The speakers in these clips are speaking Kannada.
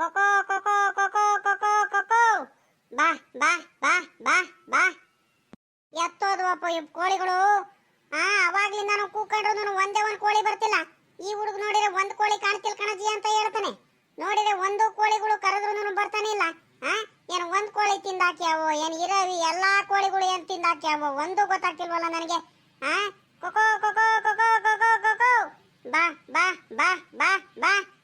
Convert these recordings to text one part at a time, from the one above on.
ಕೊಕೋ ಕೊಕೋ ಕೊಕೋ ಕೊಕೋ ಕೊಕೋ ಬಾ ಬಾ ಬಾ ಬಾ. ಬಾ ಎತ್ತೋದ್ವಪ್ಪ ಇವ್ ಕೋಳಿಗಳು. ಆ, ಅವಾಗ್ಲಿಂದ ನಾನು ಕೂಕೊಂಡ್ರು ಒಂದೇ ಒಂದು ಕೋಳಿ ಬರ್ತಿಲ್ಲ. ಈ ಹುಡುಗ ನೋಡಿದ್ರೆ ಒಂದು ಕೋಳಿ ಕಾಣ್ತಿಲ್ ಕಣಜಿ ಅಂತ ಹೇಳ್ತಾನೆ. ನೋಡಿದ್ರೆ ಒಂದು ಕೋಳಿಗಳು ಕರೆದ್ರು ಬರ್ತಾನೆ ಇಲ್ಲ. ಆ, ಏನು ಒಂದು ಕೋಳಿ ತಿಂದಾಕ್ಯಾವೋ, ಏನು ಇರವಿ ಎಲ್ಲಾ ಕೋಳಿಗಳು ಏನು ತಿಂದಾಕ್ಯಾವೋ, ಒಂದು ಗೊತ್ತಾಗ್ತಿಲ್ವಲ್ಲ ನನಗೆ. ಆ ಕೊಕೋ ಕೊಕೋ ಕೊಕೋ ಕೊಕೋ ಕೊಕೋ ಬಾ ಬಾ ಬಾ ಬಾ ಬಾ.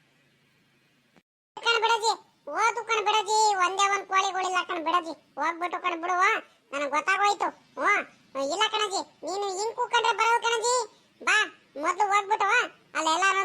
ಕಣ್ ಬಿಡಜಿ ಓದು ಬಿಡಜಿ ಒಂದೇ ಒಂದ್ ಕೋಳಿಗಳಿಲ್ಲ ಕಣ್ ಬಿಡಜಿ ಹೋಗ್ಬಿಟ್ಟು ಕಣ್ ಬಿಡುವ ನನಗೆ ಗೊತ್ತಾಗೋಯ್ತು ಹ್ಞೂ ಇಲ್ಲ ಕಣಜಿ ನೀನು ಹಿಂಗ್ ಕೂಕೊಂಡ್ರೆ ಬರೋದು ಕಣಜಿ ಬಾ, ಮೊದ್ಲು ಹೋಗ್ಬಿಟ್ಟು ಅಲ್ಲೆಲ್ಲಾರು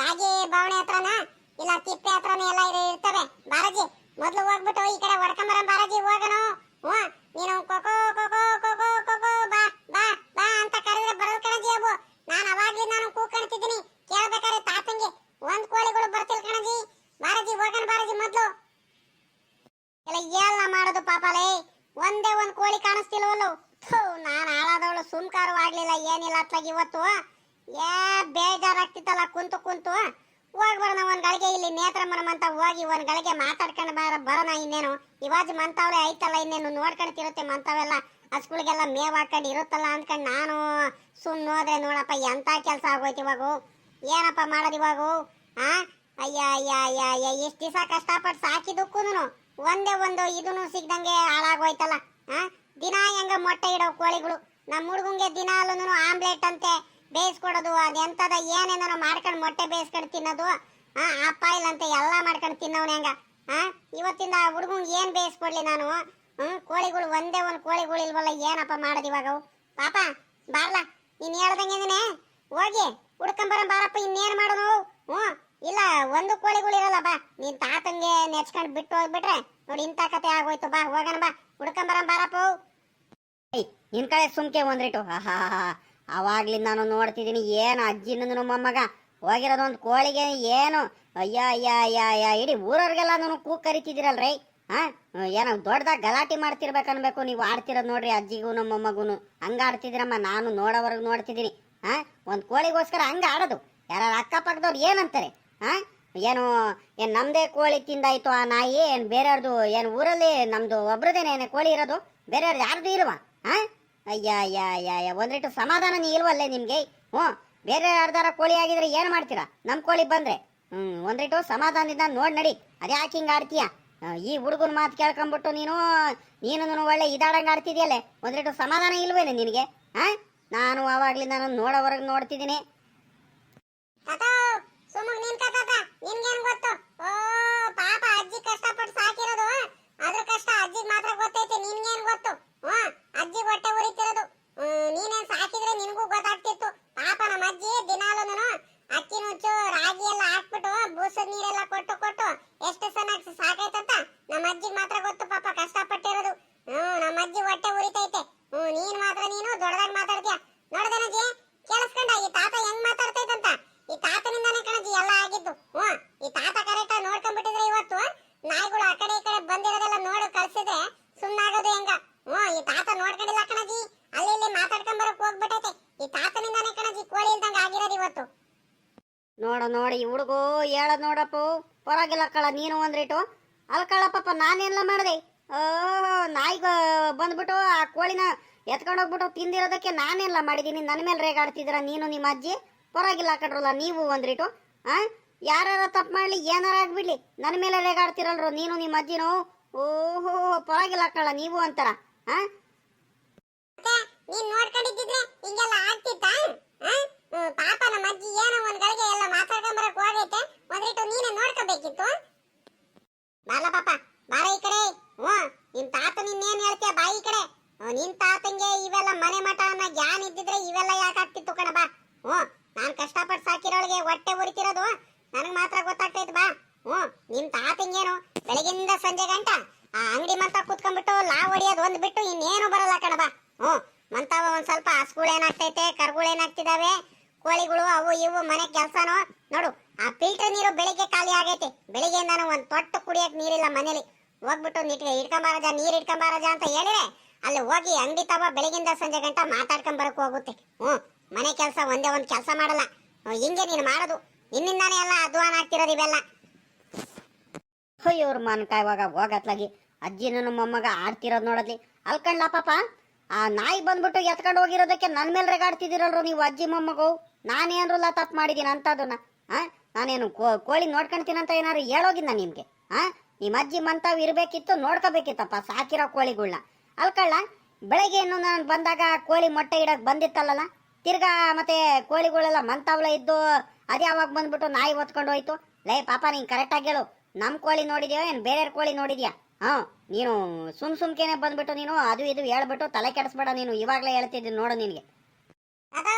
ರಾಗಿ ಬಾವಣೆ ಹತ್ರನ ಇಲ್ಲ ತಿಪ್ಪೆ ಹತ್ರನ ಎಲ್ಲ ಇರ್- ಇರ್ತವೆ ಬಾರಜಿ ಮೊದ್ಲು ಹೋಗ್ಬಿಟ್ಟು ಈ ಕಡೆ ಹೊಡ್ಕೊಂಬರ ಬಾರಜಿ ಹೋಗನು ಹ್ಞೂ ನೀನು ಕೊಕೋ ಕೊಕೋ ಕೊಕೋ ಕೊಕೋ ಬಾ ಬಾ ಬಾ ಅಂತ ಕರೆದ್ರೆ ಬರೋದು ಕಣಜಿ ಅವು ನಾನು ಅವಾಗ್ಲಿ ನಾನು ಕೂಕೊಂಡ್ತಿದ್ದೀನಿ ಕೇಳ್ಬೇಕಾದ್ರೆ ತಾತಂಗೆ ಒಂದ್ ಕೋಳಿಗಳು ಬರ್ತಿಲ್ ಕಣಜಿ ಬಾರಜಿ ಹೋಗಣ ಬಾರಜಿ ಮೊದ್ಲು ಎಲ್ಲ ಎಲ್ಲ ಮಾಡೋದು ಪಾಪಲೇ ಒಂದೇ ಒಂದ್ ಕೋಳಿ ಕಾಣಿಸ್ತಿಲ್ವಲ್ಲ ಥು ನಾನು ಹಾಳಾದವಳು ಸುಮ್ಕಾರು ಆಗ್ಲಿಲ್ಲ ಏನಿಲ್ಲ ಅತ್ಲಾಗ ಇವತ್ತು ಏ ಬೇಜಾರಾಗ್ತಿತ್ತಲ್ಲ ಕುಂತು ಕುಂತು ಹೋಗ್ ಬರೋಣ ಒಂದ್ ಗಳಿಗೆ ಇಲ್ಲಿ ನೇತ್ರಮ್ಮನ ಅಂತ ಹೋಗಿ ಒಂದ್ ಗಳಿಗೆ ಮಾತಾಡ್ಕೊಂಡು ಬರ ಬರೋಣ ಇನ್ನೇನು ಇವಾಜ್ ಮಂತಾವಳೆ ಐತಲ್ಲ ಇನ್ನೇನು ನೋಡ್ಕೊಂತಿರುತ್ತೆ ಮಂತಾವೆಲ್ಲ ಮೇವ್ ಹಾಕೊಂಡು ಇರುತ್ತಲ್ಲ ಅಂದ್ಕೊಂಡು ನಾನು ಸುಮ್ಮನೆ ಹೋದ್ರೆ ನೋಡಪ್ಪ, ಎಂತ ಕೆಲಸ ಆಗೋಯ್ತು ಇವಾಗ? ಏನಪ್ಪ ಮಾಡೋದು ಇವಾಗ? ಆ? ಅಯ್ಯ ಅಯ್ಯ ಅಯ್ಯ ಅಯ್ಯ ಎಷ್ಟು ದಿವಸ ಕಷ್ಟಪಟ್ಟು ಸಾಕಿದಕ್ಕೂ ಒಂದೇ ಒಂದು ಇದನ್ನು ಸಿಗ್ದಂಗೆ ಹಾಳಾಗೋಯ್ತಲ್ಲ, ಆ? ದಿನ ಹೆಂಗ ಮೊಟ್ಟೆ ಇಡೋ ಕೋಳಿಗಳು? ನಮ್ಮ ಹುಡುಗಂಗೆ ದಿನ ಆಮ್ಲೆಟ್ ಅಂತೆ ಬೇಯಿಸ್ಕೊಡೋದು ಅದೆಂತದ ಏನೇನೋ ಮಾಡ್ಕೊಂಡು ಮೊಟ್ಟೆ ಬೇಯಿಸ್ಕೊಂಡು ತಿನ್ನೋದು? ಆ ಅಪ್ಪ ಅಂತ ಎಲ್ಲ ಮಾಡ್ಕೊಂಡು ತಿನ್ನೋನ್ ಹೆಂಗ, ಆ? ಇವತ್ತಿಂದ ಹುಡುಗಂಗೆ ಏನ್ ಬೇಯಿಸ್ಕೊಡ್ಲಿ ನಾನು? ಹ್ಮ್? ಕೋಳಿಗಳು ಒಂದೇ ಒಂದು ಕೋಳಿಗಳು ಇಲ್ವಲ್ಲ, ಏನಪ್ಪ ಮಾಡೋದು ಇವಾಗ? ಪಾಪ, ಬಾರ್ಲ, ನೀನು ಹೇಳ್ದಂಗೆ ಹೋಗಿ ಹುಡ್ಕೊಂಬರ ಬಾರಪ್ಪ, ಇನ್ನೇನು ಮಾಡೋದು ಹ್ಞೂ, ಇಲ್ಲ, ಒಂದು ಕೋಳಿಗಳು ಇರಲ್ಲ, ಬಾ. ನೀನು ತಾತಂಗೆ ನೆಚ್ಕೊಂಡು ಬಿಟ್ಟು ಹೋಗ್ಬಿಟ್ರೆ, ನೋಡಿ ಇಂಥ ಕತೆ ಆಗೋಯ್ತು, ಬಾ, ಹೋಗೋಣ, ಬಾ. ಹುಡ್ಕೊಂಬರ ಬಾರಪ್ಪ ನಿನ್ ಕಡೆ ಸುಮ್ಕೆ ಒಂದ್ರಿಟ್ಟು ಅವಾಗ್ಲಿಂದ ನಾನು ನೋಡ್ತಿದ್ದೀನಿ, ಏನು ಅಜ್ಜಿನ ಮೊಮ್ಮಗ ಹೋಗಿರೋದು ಒಂದು ಕೋಳಿಗೆ ಏನು? ಅಯ್ಯ ಅಯ್ಯ ಅಯ್ಯ ಅಯ್ಯ, ಇಡೀ ಊರವ್ರಿಗೆಲ್ಲ ನಾನು ಕೂಗ್ ಕರಿತಿದ್ದೀರಲ್ರಿ. ಹಾ? ಏನೋ ದೊಡ್ಡದಾಗ ಗಲಾಟೆ ಮಾಡ್ತಿರ್ಬೇಕನ್ಬೇಕು. ನೀವು ಆಡ್ತಿರೋದು ನೋಡ್ರಿ ಅಜ್ಜಿಗೂ, ನಮ್ಮ ಮಗುನು ಹಂಗ ಆಡ್ತಿದ್ದೀರಮ್ಮ, ನಾನು ನೋಡೋವರೆಗೂ ನೋಡ್ತಿದ್ದೀನಿ. ಹಾ? ಒಂದು ಕೋಳಿಗೋಸ್ಕರ ಹಂಗ ಆಡೋದು. ಯಾರು ಅಕ್ಕಪಕ್ಕದವ್ರು ಏನಂತಾರೆ? ಹಾ? ಏನು ಏನು ನಮ್ದೇ ಕೋಳಿ ತಿಂದಾಯ್ತು ಆ ನಾಯಿ, ಏನ್ ಬೇರೆಯವ್ರದ್ದು ಏನ್ ಊರಲ್ಲಿ ನಮ್ದು ಒಬ್ರದೇನೆ ಕೋಳಿ ಇರೋದು? ಬೇರೆಯವ್ರದ್ದು ಯಾರ್ದು ಇಲ್ವಾ? ಹಾ? ಅಯ್ಯ ಅಯ್ಯ ಅಯ್ಯ ಅಯ್ಯ ಒಂದ್ರಿಟ್ಟು ಸಮಾಧಾನ ಇಲ್ವಲ್ಲೇ ನಿಮಗೆ? ಹ್ಞೂ, ಬೇರೆ ಯಾರ್ದಾರ ಕೋಳಿ ಆಗಿದ್ರೆ ಏನು ಮಾಡ್ತೀರಾ? ನಮ್ಮ ಕೋಳಿ ಬಂದ್ರೆ. ಹ್ಞೂ ಒಂದ್ರಿಟ್ಟು ಸಮಾಧಾನದಿಂದ ನೋಡ್ ನಡಿ. ಅದ್ಯಾಕೆ ಹಿಂಗ ಆಡ್ತೀಯ? ಈ ಹುಡುಗನ ಮಾತು ಕೇಳ್ಕೊಂಬಿಟ್ಟು ನೀನು ನೀನು ಒಳ್ಳೆ ಇದಾಡಂಗೆ ಆಡ್ತಿದ್ಯಲ್ಲೇ? ಒಂದ್ರಿಟ್ಟು ಸಮಾಧಾನ ಇಲ್ವೇನೆ ನಿನಗೆ? ಹಾ ನಾನು ಅವಾಗ್ಲಿ ನಾನು ನೋಡೋವರೆಗೆ ನೋಡ್ತಿದ್ದೀನಿ. ನೀನೇನ್ ಸಾಕಿದ್ರೆ ನಿನಗೂ ಗೊತ್ತಾಗ್ತಿತ್ತು. ಪಾಪ ನಮ್ಮ ಅಜ್ಜಿ ದಿನಾಲೂನು ಅಕ್ಕಿ ನುಚ್ಚು ರಾಗಿ ಎಲ್ಲ ಹಾಕ್ಬಿಟ್ಟು ಬೂಸದ ನೀರೆಲ್ಲ ಕೊಟ್ಟು ಕೊಟ್ಟು ಎಷ್ಟು ಚೆನ್ನಾಗಿ ಸಾಕೈತಂತ ನಮ್ಮ ಅಜ್ಜಿ ಮಾತ್ರ ಗೊತ್ತು ಪಾಪ ಕಷ್ಟಪಟ್ಟಿರೋದು. ಹ್ಮ್ ನಮ್ಮ ಅಜ್ಜಿ ಹೊಟ್ಟೆ ಉರಿತೈತೆ. ಹ್ಮ್ ನೀನ್ ಮಾತ್ರ ನೀನು ದೊಡ್ಡದಾಗಿ ಮಾತಾಡ್ತೀಯ. ನೋಡ್ದನಜ್ಜಿ ಕೇಳಿಸ್ಕೊಂಡ, ಈ ತಾತ ಹೆಂಗ್ ಮಾತಾಡ್ತೈತಂತ? ಈ ತಾತನಿಂದಾನೇ ಕಣಜಿ ಎಲ್ಲ ಆಗಿದ್ದು. ಹ್ಮ್ ಈ ತಾತ ಕರೆಕ್ಟ್ ನೋಡ್ಕೊಂಡ್ಬಿಟ್ಟಿದ್ರೆ ಇವತ್ತು ನಾಯಿಗಳು ಆ ಕಡೆ ಈ ಕಡೆ ಬಂದಿರೋದೆಲ್ಲ ನೋಡು ಕಳ್ಸಿದ್ರೆ ಸುಮ್ಮನಾಗೋದು ಹೆಂಗ ಹ್ಮ್ ಈ ತಾತ ನೋಡ್ಕೊಂಡಿಲ್ಲ ಕಣಜಿ ಅಲ್ಲಿ ಇಲ್ಲಿ ಮಾತಾಡ್ಕೊಂಡ್ ಬರಕ್ ಹೋಗ್ಬಿಟ್ಟೈತೆ ಈ ತಾತನಿಂದಾನೇ ಕಣಜಿ ಕೋಳಿ ಇಲ್ದಂಗ ಆಗಿರೋದು ಇವತ್ತು ನೋಡ ನೋಡಿ ಈ ಹುಡುಗು ಹೇಳದ್ ನೋಡಪ್ಪ ಪರವಾಗಿಲ್ಲ ಕಳ ನೀನು ಅಂದ್ರಿಟ್ಟು ಅಲ್ಕಳ ಕಳಪ್ಪ ನಾನೆಲ್ಲ ಮಾಡಿದೆ? ಓ ನಾಯಿಗ ಬಂದ್ಬಿಟ್ಟು ಆ ಕೋಳಿನ ಎತ್ಕೊಂಡೋಗ್ಬಿಟ್ಟು ತಿಂದಿರೋದಕ್ಕೆ ನಾನೆಲ್ಲ ಮಾಡಿದ್ದೀನಿ? ನನ್ನ ಮೇಲೆ ರೇಗಾಡ್ತಿದ್ದೀರ ನೀನು, ನಿಮ್ಮ ಅಜ್ಜಿ? ಪರವಾಗಿಲ್ಲ ಕಡ್ರಲ್ಲ ನೀವು ಒಂದ್ರಿಟ್ಟು ಆ? ಯಾರ ತಪ್ಪು ಮಾಡ್ಲಿ, ಏನಾರ ಆಗ್ಬಿಡ್ಲಿ. ನನ್ನ ಮೇಲೆ ರೇಗಾಡ್ತಿರಲ್ರು ನೀನು, ನಿಮ್ಮ ಅಜ್ಜಿನೋ? ಓಹೋ, ಪರವಾಗಿಲ್ಲ ಕಳ ನೀವು ಅಂತಾರ ಮತ್ತೆ ನೀನ್ ನೋಡ್ಕೊಂಡಿದ್ದಿದ್ರೆ ಹಿಂಗೆಲ್ಲ ಆಗ್ತಿತ್ತಾ ಆ? ಹ್ಮ್, ಪಾಪ ನಮ್ಮ ಅಜ್ಜಿ ಏನೋ ಒಂದ್ ಗಳಿಗೆ ಎಲ್ಲ ಮಾತಾಡ್ಕೊಂಡ್ ಬರಕ್ ಹೋಗೈತೆ ಒಂದಿಟ್ಟು ನೀನೇ ನೋಡ್ಕೋಬೇಕಿತ್ತು ಬಾಲ ಪಾಪ ಬಾರ ಈ ಕಡೆ ಹ್ಮ್ ನಿನ್ ತಾತ ನಿನ್ನೇನ್ ಹೇಳ್ತೀಯ ಬಾ ಈ ಕಡೆ ಹ್ಮ್, ನಿನ್ ತಾತಂಗೆ ಇವೆಲ್ಲ ಮನೆ ಮಠ ಅನ್ನೋ ಜ್ಞಾನ ಇದ್ದಿದ್ರೆ ಇವೆಲ್ಲ ಯಾಕೆ ಆಗ್ತಿತ್ತು ಕಣ ಬಾ ಹ್ಮ್ ನಾನ್ ಕಷ್ಟಪಟ್ಟು ಸಾಕಿರೋಳಿಗೆ ಹೊಟ್ಟೆ ಉರಿತಿರೋದು ನನಗ್ ಮಾತ್ರ ಗೊತ್ತಾಗ್ತೈತೆ ಬಾ ಹ್ಮ್ ನಿಮ್ ತಾತಂಗೇನು ಬೆಳಗಿಂದ ಸಂಜೆ ಗಂಟ ಆ ಅಂಗಡಿ ಮಂತ ಕುತ್ಕೊಂಡ್ಬಿಟ್ಟು ಲಾ ಹೊಡಿಯೋದು ಒಂದ್ ಬಿಟ್ಟು ಇನ್ನೇನು ಬರಲ್ಲ ಕಣ ಬಾ ಹ್ಮ್ ಮಂತಾವ ಒಂದ್ ಸ್ವಲ್ಪ ಹಸ್ಗಳು ಏನಾಗ್ತೈತೆ ಕರ್ಗಳು ಏನಾಗ್ತಿದಾವೆ ಕೋಳಿಗಳು ಅವು ಇವು ಮನೆ ಕೆಲ್ಸನೋ ನೋಡು ಆ ಫಿಲ್ಟರ್ ನೀರು ಬೆಳಿಗ್ಗೆ ಖಾಲಿ ಆಗೈತೆ ಬೆಳಿಗ್ಗೆಯಿಂದಾನು ಒಂದ್ ತೊಟ್ಟು ಕುಡಿಯಕ್ ನೀರಿಲ್ಲ ಮನೇಲಿ ಹೋಗ್ಬಿಟ್ಟು ನಿಟ್ಗೆ ಇಟ್ಕೊಂಬಾರಜ ನೀರ್ ಇಟ್ಕೊಂಬಾರಜ ಅಂತ ಹೇಳಿದ್ರೆ ಅಲ್ಲಿ ಹೋಗಿ ಅಂಗಡಿ ತವ ಬೆಳಗಿಂದ ಸಂಜೆ ಗಂಟ ಮಾತಾಡ್ಕೊಂಡ್ ಬರಕ್ ಹೋಗುತ್ತೆ. ಹ್ಮ್ ಮನೆ ಕೆಲಸ ಒಂದೇ ಒಂದ್ ಕೆಲಸ ಮಾಡಲ್ಲ. ಹಿಂಗೆ ನೀನು ಮಾಡೋದು. ನಿನ್ನಿಂದಾನೇ ಎಲ್ಲ ಅಧ್ವಾನ ಆಗ್ತಿರೋದು ಇವೆಲ್ಲ. ಇವ್ರ ಮನ್ಕ ಇವಾಗ ಹೋಗತ್ಲಾಗಿ. ಅಜ್ಜಿನೂ ಮೊಮ್ಮಗ ಆಡ್ತಿರೋದ್ ನೋಡದ್ಲಿ. ಅಲ್ಕಂಡ್ಲ ಪಾಪ? ಆ ನಾಯಿ ಬಂದ್ಬಿಟ್ಟು ಎತ್ಕೊಂಡು ಹೋಗಿರೋದಕ್ಕೆ ನನ್ ಮೇಲೆ ರೆಗಾಡ್ತಿದ್ದೀರಲ್ರು ನೀವು ಅಜ್ಜಿ ಮೊಮ್ಮಗು? ನಾನೇನ್ರಲ್ಲ ತಪ್ಪು ಮಾಡಿದೀನಿ ಅಂತದನ್ನ? ಆ? ನಾನೇನು ಕೋಳಿ ಅಂತ ಏನಾರು ಹೇಳೋಗಿದ್ದ ನಿಮ್ಗೆ? ಆ? ನಿಮ್ಮ ಅಜ್ಜಿ ಮಂತಾವ್ ಇರ್ಬೇಕಿತ್ತು, ನೋಡ್ಕೋಬೇಕಿತ್ತಪ್ಪ ಸಾಕಿರೋ ಕೋಳಿಗಳ್ನ. ಅಲ್ಕಳ್ಳ ಬೆಳಗ್ಗೆ ಇನ್ನು ನಾನು ಬಂದಾಗ ಕೋಳಿ ಮೊಟ್ಟೆ ಇಡಕ್ ಬಂದಿತ್ತಲ್ಲ ತಿರ್ಗಾ ಮತ್ತೆ ಕೋಳಿಗಳೆಲ್ಲ ಮಂತಾವ್ಲ ಇದ್ದು ಅದ್ಯಾವಾಗ ಬಂದ್ಬಿಟ್ಟು ನಾಯಿ ಹೊತ್ಕೊಂಡು ಹೋಯ್ತು. ಲೈ ಪಾಪ, ನೀನ್ ಕರೆಕ್ಟಾಗಿ ಹೇಳು. ನಮ್ ಕೋಳಿ ನೋಡಿದ್ಯಾ ಏನ್ ಬೇರೆ ಕೋಳಿ ನೋಡಿದ್ಯಾ? ಹಾ, ನೀನು ಸುಮ್ ಸುಮ್ಕೇನೆ ಬಂದ್ಬಿಟ್ಟು ನೀನು ಅದು ಇದು ಹೇಳ್ಬಿಟ್ಟು ತಲೆ ಕೆಡಿಸ್ಬೇಡ ನೀನು, ಇವಾಗ್ಲೇ ಹೇಳ್ತಿದ್ದೀನಿ ನೋಡು ನಿನ್ಗೆ. ಅದು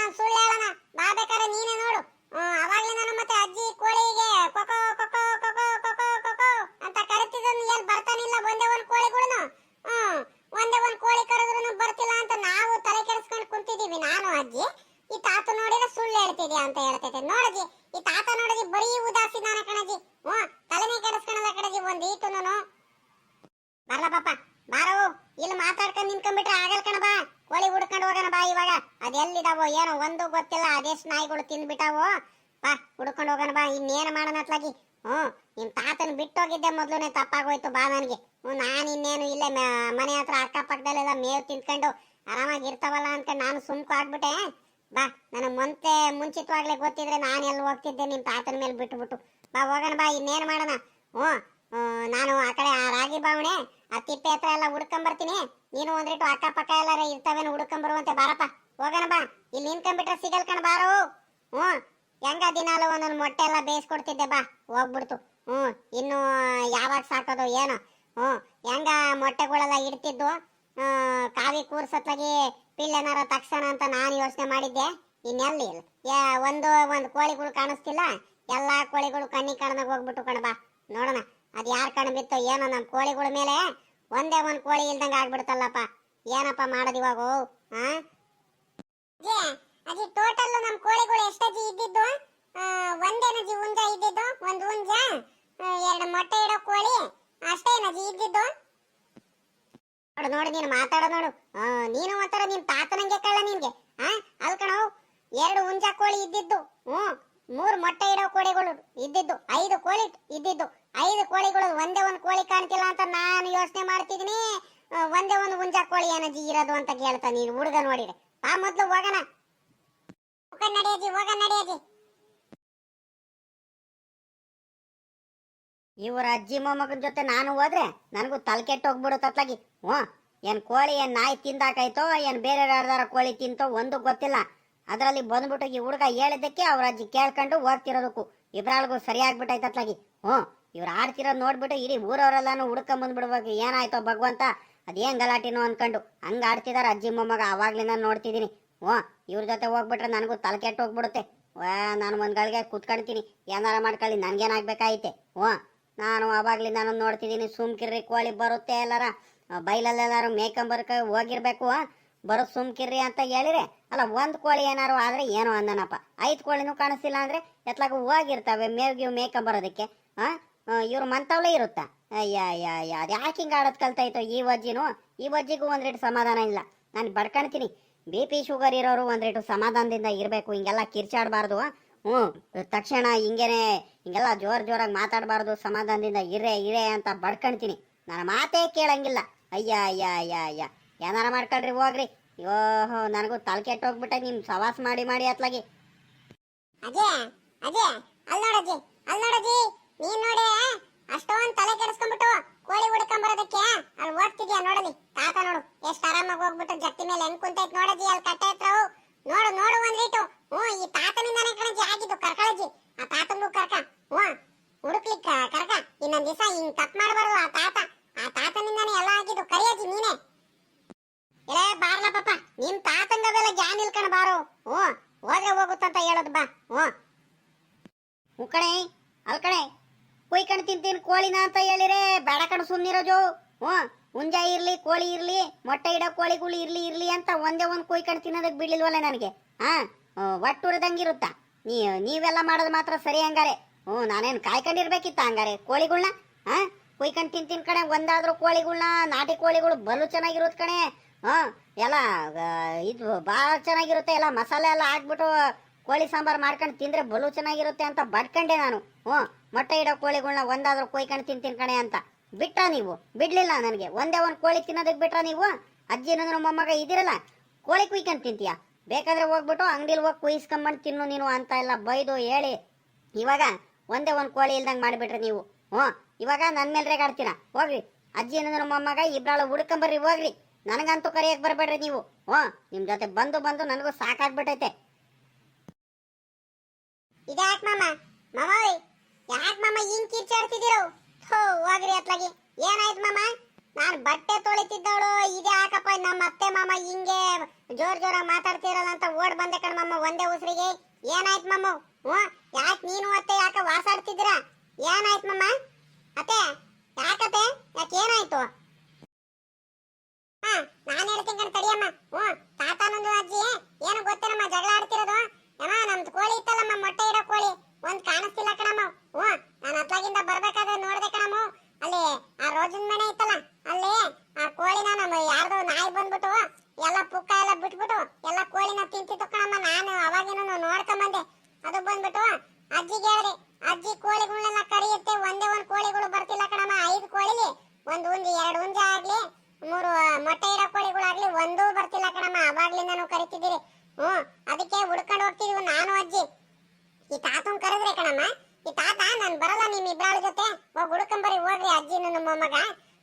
ನಾನು ಸುಳ್ಳು ನೀನೇ ನೋಡು. ಅವಾಗಲೇ ನಾನು ಮತ್ತೆ ಅಜ್ಜಿ ಕೋಳಿಗೆ ಕೊಕ್ಕ ಕೊಕೋ ಒಂದೇ ಒಂದ್ ಕೋಳಿ ಕರೆದ್ರು ಬರ್ತಿಲ್ಲ ಅಂತ ನಾವು ತಲೆ ಕೆಡಿಸ್ಕೊಂಡು ಕುಂತಿದೀವಿ, ನಾನು, ಅಜ್ಜಿ. ಈ ತಾತ ನೋಡಿದ್ರೆ ಸುಳ್ಳು ಹೇಳ್ತಿದ್ಯಾ ಅಂತ ಹೇಳ್ತೈತೆ. ನೋಡಜಿ ಈ ತಾತ ನೋಡಜಿ ಬರೀ ಉದಾಸೀನ ಕಣಜಿ ಹ್ಮ್ ತಲೆನೇ ಕೆಡಿಸ್ಕೊಳಲ್ಲ ಕಣಜಿ ಒಂದ್ ಈಟುನು. ಬರ್ಲ ಪಾಪ ಬಾರೋ ಇಲ್ಲಿ ಮಾತಾಡ್ಕೊಂಡು ನಿಂತ್ಕೊಂಡ್ಬಿಟ್ರೆ ಆಗಲ್ ಕಣ ಬಾ. ಕೋಳಿ ಹುಡ್ಕೊಂಡು ಹೋಗೋಣ ಬಾ ಇವಾಗ. ಅದೆಲ್ಲಿದಾವೋ ಏನೋ ಒಂದು ಗೊತ್ತಿಲ್ಲ ಅದೆಷ್ಟು ನಾಯಿಗಳು ತಿಂದ್ಬಿಟ್ಟಾವೋ. ಬಾ ಹುಡ್ಕೊಂಡು ಹೋಗೋಣ ಬಾ, ಇನ್ನೇನು ಮಾಡೋಣ ಅತ್ಲಾಗಿ? ನಿಮ್ಮ ನಿಮ್ ತಾತನ್ ಬಿಟ್ಟೋಗಿದ್ದೆ ಮೊದಲನೇ, ತಪ್ಪಾಗೋಯ್ತು, ಬಾ ನನಗೆ. ಹ್ಞೂ, ನಾನು ಇನ್ನೇನು ಇಲ್ಲೇ ಮನೆ ಹತ್ರ ಅಕ್ಕಪಕ್ಕದಲ್ಲೆಲ್ಲ ಮೇವು ತಿಂದ್ಕೊಂಡು ಆರಾಮಾಗಿ ಇರ್ತಾವಲ್ಲ ಅಂತ ನಾನು ಸುಮ್ಕು ಆಗ್ಬಿಟ್ಟೆ. ಬಾ, ನನಗೆ ಮುಂತೆ ಮುಂಚಿತವಾಗ್ಲೇ ಗೊತ್ತಿದ್ರೆ ನಾನು ಎಲ್ಲಿ ಹೋಗ್ತಿದ್ದೆ ನಿಮ್ಮ ತಾತನ ಮೇಲೆ ಬಿಟ್ಬಿಟ್ಟು. ಬಾ, ಹೋಗೋಣ ಬಾ, ಇನ್ನೇನು ಮಾಡೋಣ? ಹ್ಞೂ ನಾನು ಆ ಕಡೆ ಆ ರಾಗಿ ಬಾವಣೆ, ಆ ತಿಪ್ಪೆ ಹತ್ರ ಎಲ್ಲ ಹುಡ್ಕೊಂಬರ್ತೀನಿ ನೀನು ಒಂದ್ರಿಟ್ಟು ಅಕ್ಕಪಕ್ಕ ಎಲ್ಲಾರ ಇರ್ತಾವೇನು ಹುಡ್ಕೊಂಬರುವಂತೆ ಬಾರಪ್ಪ. ಹೋಗೋಣ ಬಾ, ಇಲ್ಲಿ ನಿಂತ್ಕೊಂಡ್ಬಿಟ್ರೆ ಸಿಗಲ್ ಕಣ ಬಾರೋ. ಹ್ಞೂ ಹೆಂಗ ದಿನಾಲು ಒಂದೊಂದು ಮೊಟ್ಟೆ ಎಲ್ಲ ಬೇಯಿಸ್ಕೊಡ್ತಿದ್ದೆ ಬಾ ಹೋಗ್ಬಿಡ್ತು. ಹ್ಞೂ ಇನ್ನು ಯಾವಾಗ ಸಾಕೋದು ಏನೋ? ಹ್ಞೂ ಹೆಂಗ ಮೊಟ್ಟೆಗಳೆಲ್ಲ ಇಡ್ತಿದ್ದು ಆ, ಕಾವಿ ಕೂರ್ಸತ್ಲಾಗಿ ಪಿಲ್ಲೆನಾರ ತಕ್ಷಣ ಅಂತ ನಾನು ಯೋಚನೆ ಮಾಡಿದ್ದೆ. ಇನ್ನೆಲ್ಲಿ ಯಾ ಒಂದು ಒಂದು ಕೋಳಿಗಳು ಕಾಣಿಸ್ತಿಲ್ಲ? ಎಲ್ಲ ಕೋಳಿಗಳು ಕಣ್ಣಿ ಕಣ್ಣಾಗ ಹೋಗ್ಬಿಟ್ಟು ಕಣ ಬಾ. ನೋಡೋಣ ಅದು ಯಾರು ಕಣ್ಣು ಬಿತ್ತೋ ಏನೋ ನಮ್ಮ ಕೋಳಿಗಳ ಮೇಲೆ ಒಂದೇ ಒಂದು ಕೋಳಿ ಇಲ್ದಂಗೆ ಆಗ್ಬಿಡ್ತಲ್ಲಪ್ಪ. ಏನಪ್ಪ ಮಾಡೋದು ಇವಾಗ? ಹಾ? ಅಜ್ಜಿ ಟೋಟಲ್ ನಮ್ಮ ಕೋಳಿಗಳು ಎಷ್ಟಜ್ಜಿ ಇದ್ದಿದ್ದು? ಆ, ನಜಿ ಹುಂಜ ಇದ್ದಿದ್ದು? ಒಂದು ಹುಂಜ ಎರಡು ಮೊಟ್ಟೆ ಇಡೋ ಕೋಳಿ? ಅಷ್ಟೇನಜ್ಜಿ ಇದ್ದಿದ್ದು? ನೋಡು ನೋಡು ನೀನು ಮಾತಾಡೋ ನೋಡು. ನೀನು ಮಾತಾಡೋ ನಿನ್ ತಾತನಂಗೆ ಕಳ್ಳ ನಿನ್ಗೆ. ಹಾ ಅಲ್ಕಣೋ ಎರಡು ಹುಂಜ ಕೋಳಿ ಇದ್ದಿದ್ದು. ಹ್ಮ್ ಮೂರು ಮೊಟ್ಟೆ ಇಡೋ ಕೋಳಿಗಳು ಇದ್ದಿದ್ದು. ಐದು ಕೋಳಿ ಇದ್ದಿದ್ದು. ಐದು ಕೋಳಿಗಳು ಒಂದೇ ಒಂದು ಕೋಳಿ ಕಾಣ್ತಿಲ್ಲ ಅಂತ ನಾನು ಯೋಚನೆ ಮಾಡ್ತಿದ್ದೀನಿ. ಒಂದೇ ಒಂದು ಹುಂಜ ಕೋಳಿ ಏನಜ್ಜಿ ಇರೋದು ಅಂತ ಕೇಳ್ತಾ ನೀನು ಹುಡುಗ ನೋಡಿದ್ರೆ. ಆ ಮೊದ್ಲು ಹೋಗೋಣ ಹೋಗ ನಡೆಯಜ್ಜಿ ಹೋಗ ನಡೆಯಜ್ಜಿ ಇವ್ರ ಅಜ್ಜಿ ಮೊಮ್ಮಗನ ಜೊತೆ ನಾನು ಹೋದ್ರೆ ನನಗೂ ತಲೆ ಕೆಟ್ಟೋಗ್ಬಿಡುತ್ತತ್ಲಾಗಿ ಹ್ಞೂ, ಏನ್ ಕೋಳಿ, ಏನ್ ನಾಯಿ ತಿಂದಾಕಾಯ್ತೋ, ಏನ್ ಬೇರೆ ಯಾರ್ದಾರ ಕೋಳಿ ತಿಂತೋ ಒಂದು ಗೊತ್ತಿಲ್ಲ. ಅದರಲ್ಲಿ ಬಂದ್ಬಿಟ್ಟು ಈ ಹುಡುಗ ಹೇಳಿದ್ದಕ್ಕೆ ಅವ್ರ ಅಜ್ಜಿ ಕೇಳ್ಕೊಂಡು ಹೋಗ್ತಿರೋದಕ್ಕೂ. ಇಬ್ರಾಳ್ಗೂ ಸರಿಯಾಗ್ಬಿಟ್ಟೈತತ್ಲಾಗಿ ಹ್ಞೂ, ಇವ್ರು ಆಡ್ತಿರೋದ್ ನೋಡ್ಬಿಟ್ಟು ಇಡೀ ಊರವರೆಲ್ಲಾನು ಹುಡ್ಕೊಂಡ್ ಬಂದ್ಬಿಡ್ಬೇಕು. ಏನಾಯ್ತೋ ಭಗವಂತ, ಅದೇನ್ ಗಲಾಟಿನೋ ಅನ್ಕೊಂಡು. ಹಂಗ ಆಡ್ತಿದಾರ ಅಜ್ಜಿ ಮೊಮ್ಮಗ ಅವಾಗ್ಲಿಂದ ನೋಡ್ತಿದೀನಿ. ಹ್ಞೂ, ಇವ್ರ ಜೊತೆ ಹೋಗ್ಬಿಟ್ರೆ ನನಗೂ ತಲೆ ಕೆಟ್ಟು ಹೋಗ್ಬಿಡುತ್ತೆ. ನಾನು ಒಂದು ಗಳಿಗೆ ಕುತ್ಕೊಳ್ತೀನಿ ಏನಾರ ಮಾಡ್ಕೊಳ್ಳಿ, ನನಗೇನಾಗಬೇಕಾಯ್ತೆ. ಹ್ಞೂ, ನಾನು ಅವಾಗಲಿ ನಾನು ನೋಡ್ತಿದ್ದೀನಿ. ಸುಮ್ಕಿರ್ರಿ, ಕೋಳಿ ಬರುತ್ತೆ ಎಲ್ಲಾರ. ಬೈಲಲ್ಲೆಲ್ಲರೂ ಮೇಕಂಬರ್ಕ ಹೋಗಿರ್ಬೇಕು ಬರೋ ಸುಮ್ಕಿರ್ರಿ ಅಂತ ಹೇಳಿರಿ. ಅಲ್ಲ, ಒಂದು ಕೋಳಿ ಏನಾರು ಆದರೆ ಏನೋ ಅಂದನಪ್ಪ? ಐದು ಕೋಳಿನೂ ಕಾಣಿಸಿಲ್ಲ ಅಂದರೆ ಎತ್ಲಾಗ ಹೋಗಿರ್ತವೆ ಮೇವ್ ಮೇಕಂಬರೋದಕ್ಕೆ. ಹಾಂ ಇವ್ರ ಮಂತವ್ಲೇ ಇರುತ್ತಾ? ಅಯ್ಯ ಅಯ್ಯ ಅಯ್ಯ ಅದು ಯಾಕೆ ಹಿಂಗೆ ಆಡೋದು ಕಲ್ತಾಯ್ತು ಈ ವಜ್ಜಿನೂ? ಈ ವಜ್ಜಿಗೂ ಒಂದ್ರೇಟು ಸಮಾಧಾನ ಇಲ್ಲ. ನಾನು ಬಡ್ಕೊಳ್ತೀನಿ ಬಿ ಪಿ ಶುಗರ್ ಇರೋರು ಒಂದೇಟು ಸಮಾಧಾನದಿಂದ ಇರಬೇಕು, ಹಿಂಗೆಲ್ಲ ಕಿರ್ಚಾಡಬಾರ್ದು. ಹ್ಞೂ ತಕ್ಷಣ ಹಿಂಗೇನೆ, ಹಿಂಗೆಲ್ಲ ಜೋರ್ ಜೋರಾಗಿ ಮಾತಾಡಬಾರ್ದು, ಸಮಾಧಾನದಿಂದ ಇರೇ ಇರೇ ಅಂತ ಬಡ್ಕೊಳ್ತೀನಿ ನನ್ನ ಮಾತೇ ಕೇಳಂಗಿಲ್ಲ. ಅಯ್ಯ ಅಯ್ಯ ಅಯ್ಯ ಅಯ್ಯ. ಏನಾರ ಮಾಡ್ಕೊಳ್ರಿ ಹೋಗ್ರಿ. ಯೋಹೋ ನನಗೂ ತಲೆ ಕೆಟ್ಟೋಗ್ಬಿಟ್ಟೆ ನಿಮ್ಮ ಸವಾಸ ಮಾಡಿ ಮಾಡಿ ಅತ್ಲಾಗಿ. ಅದೇ ಅದೇ ಅಲ್ಲಿ ನೋಡಜ್ಜಿ ಅಲ್ಲಿ ನೋಡಜ್ಜಿ ನೀನ್ ನೋಡಿ ಅಷ್ಟೊಂದ್ ತಲೆ ಕೆಡಿಸ್ಕೊಂಡ್ಬಿಟ್ಟು ಕೋಳಿ ಹುಡ್ಕೊಂಬರೋದಕ್ಕೆ ಅಲ್ಲಿ ಓದ್ತಿದ್ಯಾ ನೋಡಲಿ ತಾತ ನೋಡು ಎಷ್ಟ್ ಆರಾಮಾಗಿ ಹೋಗ್ಬಿಟ್ಟು ಜಟ್ಟಿ ಮೇಲೆ ಹೆಂಗ್ ಕುಂತೈತ್ ನೋಡಜ್ಜಿ ಅಲ್ಲಿ ಕಟ್ಟೆ ಹತ್ರ ಅವು. ನೋಡು ನೋಡು ಒಂದ್ ರೀಟು ಹ್ಞೂ ಈ ತಾತನಿಂದಾನೆ ಕಣಜ್ಜಿ ಆಗಿದ್ದು ಕರ್ಕಳಜ್ಜಿ ಆ ತಾತಂಗೂ ಕರ್ಕ ಹ್ಞೂ ಹುಡುಕ್ಲಿಕ್ಕ ಕರ್ಕ ಇನ್ನೊಂದ್ ದಿವಸ ಹಿಂಗ್ ತಪ್ಪು ಮಾಡಬಾರ್ದು ಆ ತಾತ ಆ ತಾತನಿಂದಾನೆ ಎಲ್ಲ ಆಗಿದ್ದು ಕರಿಯಜ್ಜಿ ನೀನೇ ಎಲೇ ಬಾರ್ಲ ಪಾಪ ನಿಮ್ ತಾತಂಗವೆಲ್ಲ ಜ್ಞಾನ ಇಲ್ಕಣ ಬಾರೋ ಹ್ಞೂ ಹೋದ್ರೆ ಹೋಗುತ್ತಂತ ಹೇಳೋದು ಬಾ ಹ್ಞೂ ಹ್ಞೂ ಕಣೆ ಅಲ್ ಕಣೆ ಕುಯ್ಕೊಂಡು ತಿಂತೀನಿ ಕೋಳಿನ ಅಂತ ಹೇಳಿರೆ ಬೇಡ ಕಣ ಸುಮ್ಮನಿರೋಜು ಹ್ಞೂ ಹುಂಜ ಇರ್ಲಿ ಕೋಳಿ ಇರ್ಲಿ ಮೊಟ್ಟೆ ಇಡೋ ಕೋಳಿಗಳು ಇರ್ಲಿ ಇರ್ಲಿ ಒಂದು ಕುಯ್ಕೊಂಡು ತಿನ್ನೋದಕ್ಕೆ ಬಿಡ್ಲಿಲ್ವಲ್ಲ ನನಗೆ? ಹಾ? ಒಟ್ಟುರದಂಗಿರುತ್ತ. ನೀ, ನೀವೆಲ್ಲ ಮಾಡೋದು ಮಾತ್ರ ಸರಿ ಹಂಗಾರೆ. ಹ್ಞೂ, ನಾನೇನು ಕಾಯ್ಕೊಂಡಿರ್ಬೇಕಿತ್ತ ಹಂಗಾರೆ? ಕೋಳಿಗಳ್ನ? ಹಾ? ಕುಯ್ಕೊಂಡು ತಿಂತಿನ ಕಣೆ, ಒಂದಾದ್ರೂ ಕೋಳಿಗಳ್ನ, ನಾಟಿ ಕೋಳಿಗಳು ಬಲು ಚೆನ್ನಾಗಿರುತ್ತೆ ಕಣೆ. ಹಾ ಎಲ್ಲ ಇದು ಭಾಳ ಚೆನ್ನಾಗಿರುತ್ತೆ. ಎಲ್ಲ ಮಸಾಲೆ ಎಲ್ಲ ಹಾಕ್ಬಿಟ್ಟು ಕೋಳಿ ಸಾಂಬಾರ್ ಮಾಡ್ಕೊಂಡು ತಿಂದ್ರೆ ಬಲು ಚೆನ್ನಾಗಿರುತ್ತೆ ಅಂತ ಬಡ್ಕಂಡೆ ನಾನು. ಹ್ಞೂ, ಮೊಟ್ಟೆ ಇಡೋ ಕೋಳಿಗಳನ್ನ ಒಂದಾದ್ರೂ ಕೊಯ್ಕೊಂಡು ತಿಂತೀನಿ ಕಣೆ ಅಂತ. ಬಿಟ್ಟ ನೀವು? ಬಿಡ್ಲಿಲ್ಲ ನನಗೆ. ಒಂದೇ ಒಂದು ಕೋಳಿ ತಿನ್ನೋದಕ್ಕೆ ಬಿಟ್ರ ನೀವು? ಅಜ್ಜಿ ನನ್ನ ಮೊಮ್ಮಗ ಇದಿರಲ್ಲ ಕೋಳಿ ಕುಯ್ಕೊಂಡು ತಿಂತೀಯ? ಬೇಕಾದ್ರೆ ಹೋಗ್ಬಿಟ್ಟು ಅಂಗಡಿಲಿ ಹೋಗಿ ಕುಯ್ಸ್ಕೊಂಬಂದು ತಿನ್ನು ನೀನು ಅಂತ ಎಲ್ಲ ಬೈದು ಹೇಳಿ. ಇವಾಗ ಒಂದೇ ಒಂದು ಕೋಳಿ ಇಲ್ದಂಗೆ ಮಾಡಿಬಿಟ್ರಿ ನೀವು. ಹ್ಞೂ, ಇವಾಗ ನನ್ನ ಮೇಲೆ ರೇಗಾಡ್ತೀರ? ಹೋಗ್ರಿ. ಅಜ್ಜಿ ನನ್ನ ಮೊಮ್ಮಗ ಇಬ್ಬರಾಳು ಹುಡ್ಕೊಂಬರ್ರಿ, ಹೋಗ್ರಿ. ನನಗಂತೂ ಕರೆಯಕ್ಕೆ ಬರಬೇಡ್ರಿ ನೀವು. ಹ್ಞೂ ನಿಮ್ಮ ಜೊತೆ ಬಂದು ಬಂದು ನನಗೂ ಸಾಕಾಗ್ಬಿಟ್ಟೈತೆ. ಇದ್ಯಾಕ್ ಮಾಮ? ಮಾಮ ಯಾಕ್ ಮಾಮ ಹಿಂಗ್ ಕಿರ್ಚಾಡ್ತಿದ್ದೀರೋ? ಥೋ, ಹೋಗ್ರಿ ಅತ್ಲಾಗಿ. ಏನಾಯ್ತು ಮಾಮ? ನಾನು ಬಟ್ಟೆ ತೊಳಿತಿದ್ದವಳು ಇದೇ ಯಾಕಪ್ಪ ನಮ್ಮ ಅತ್ತೆ ಮಾಮ ಹಿಂಗೆ ಜೋರ್ ಜೋರ ಮಾತಾಡ್ತಿರಲ್ಲ ಅಂತ ಓಡ್ ಬಂದೆ ಕಣ್ ಮಾಮ, ಒಂದೇ ಉಸಿರಿಗೆ. ಏನಾಯ್ತು ಮಮ್ಮ ಹ್ಞೂ? ಯಾಕೆ ನೀನು ಅತ್ತೆ, ಯಾಕೆ ವಾಸಾಡ್ತಿದ್ದೀರಾ? ಏನಾಯ್ತು ಮಮ್ಮ ಅತ್ತೆ, ಯಾಕತ್ತೆ? ಯಾಕೆ ಏನಾಯ್ತು? ಹಾ, ನಾನು ಹೇಳ್ತೀನಿ ಕಣ್ ತಡಿಯಮ್ಮ ಹ್ಞೂ, ತಾತನೊಂದು ಅಜ್ಜಿ ಏನು ಗೊತ್ತೇನಮ್ಮ ಜಗಳ ಆಡ್ತಿರೋದು. ಅಮ್ಮ ನಮ್ದು ಕೋಳಿ ಇತ್ತಲ್ಲಮ್ಮ ಮೊಟ್ಟೆ ಇಡೋ ಕೋಳಿ. ಒಂದ್ ಕಾಣಿಸ್ತಿಲ್ಲ ಕಣಮ್ಮ ಹ್ಞೂ, ನಾನು ಅತ್ಲಾಗಿಂದ ಬರ್ಬೇಕಾದ್ರೆ ನೋಡ್ದೆ ಕಣಮ್ಮ ಅಲ್ಲಿ ಆ ರೋಜನ್ ಮನೆ ಇತ್ತಲ್ಲ ಅಲ್ಲಿ ಆ ಕೋಳಿನ ನಮ್ಮ ಯಾರ್ದೋ ನಾಯಿ ಬಂದ್ಬಿಟ್ಟು ಎಲ್ಲ ಪುಕ್ಕ ಎಲ್ಲ ಬಿಟ್ಬಿಟ್ಟು ಎಲ್ಲ ಕೋಳಿನ ತಿಂತಿತ್ತು ಕಣಮ್ಮ ನಾನು ಅವಾಗಿನೂ ನೋಡ್ಕೊಂಬಂದೆ ಅದು ಬಂದ್ಬಿಟ್ಟು ಅಜ್ಜಿಗೆ ಹೇಳ್ರಿ ಅಜ್ಜಿ ಕೋಳಿಗಳನ್ನೆಲ್ಲ ಕಡಿಯುತ್ತೆ ಒಂದೇ ಒಂದ್ ಕೋಳಿಗಳು ಬರ್ತಿಲ್ಲ ಕಣಮ್ಮ ಐದು ಕೋಳಿಲಿ ಒಂದ್ ಉಂಜಿ ಎರಡು ಉಂಜ ಆಗ್ಲಿ ಮೂರು ಮೊಟ್ಟೆ ಇಡೋ ಕೋಳಿಗಳಾಗ್ಲಿ ಒಂದೂ ಬರ್ತಿಲ್ಲ ಕಣಮ್ಮ ಅವಾಗ್ಲಿಂದ ಕರಿತಿದ್ದೀರಿ ಹ್ಮ್ ಅದಕ್ಕೆ ಹುಡ್ಕೊಂಡು ಹೋಗ್ತಿದೀವಿ ನಾನು ಅಜ್ಜಿ ಈ ತಾತನ್ ಕರೆದ್ರೆ ಕಣಮ್ಮ ಈ ತಾತ ನಾನ್ ಬರಲ್ಲ ನಿಮ್ ಇಬ್ರಾಳ ಜೊತೆ ಹೋಗಿ ಹುಡ್ಕೊಂಬರಿ ಹೋಗ್ರಿ ಅಜ್ಜಿ ನನ್ನ ಮೊಮ್ಮಗ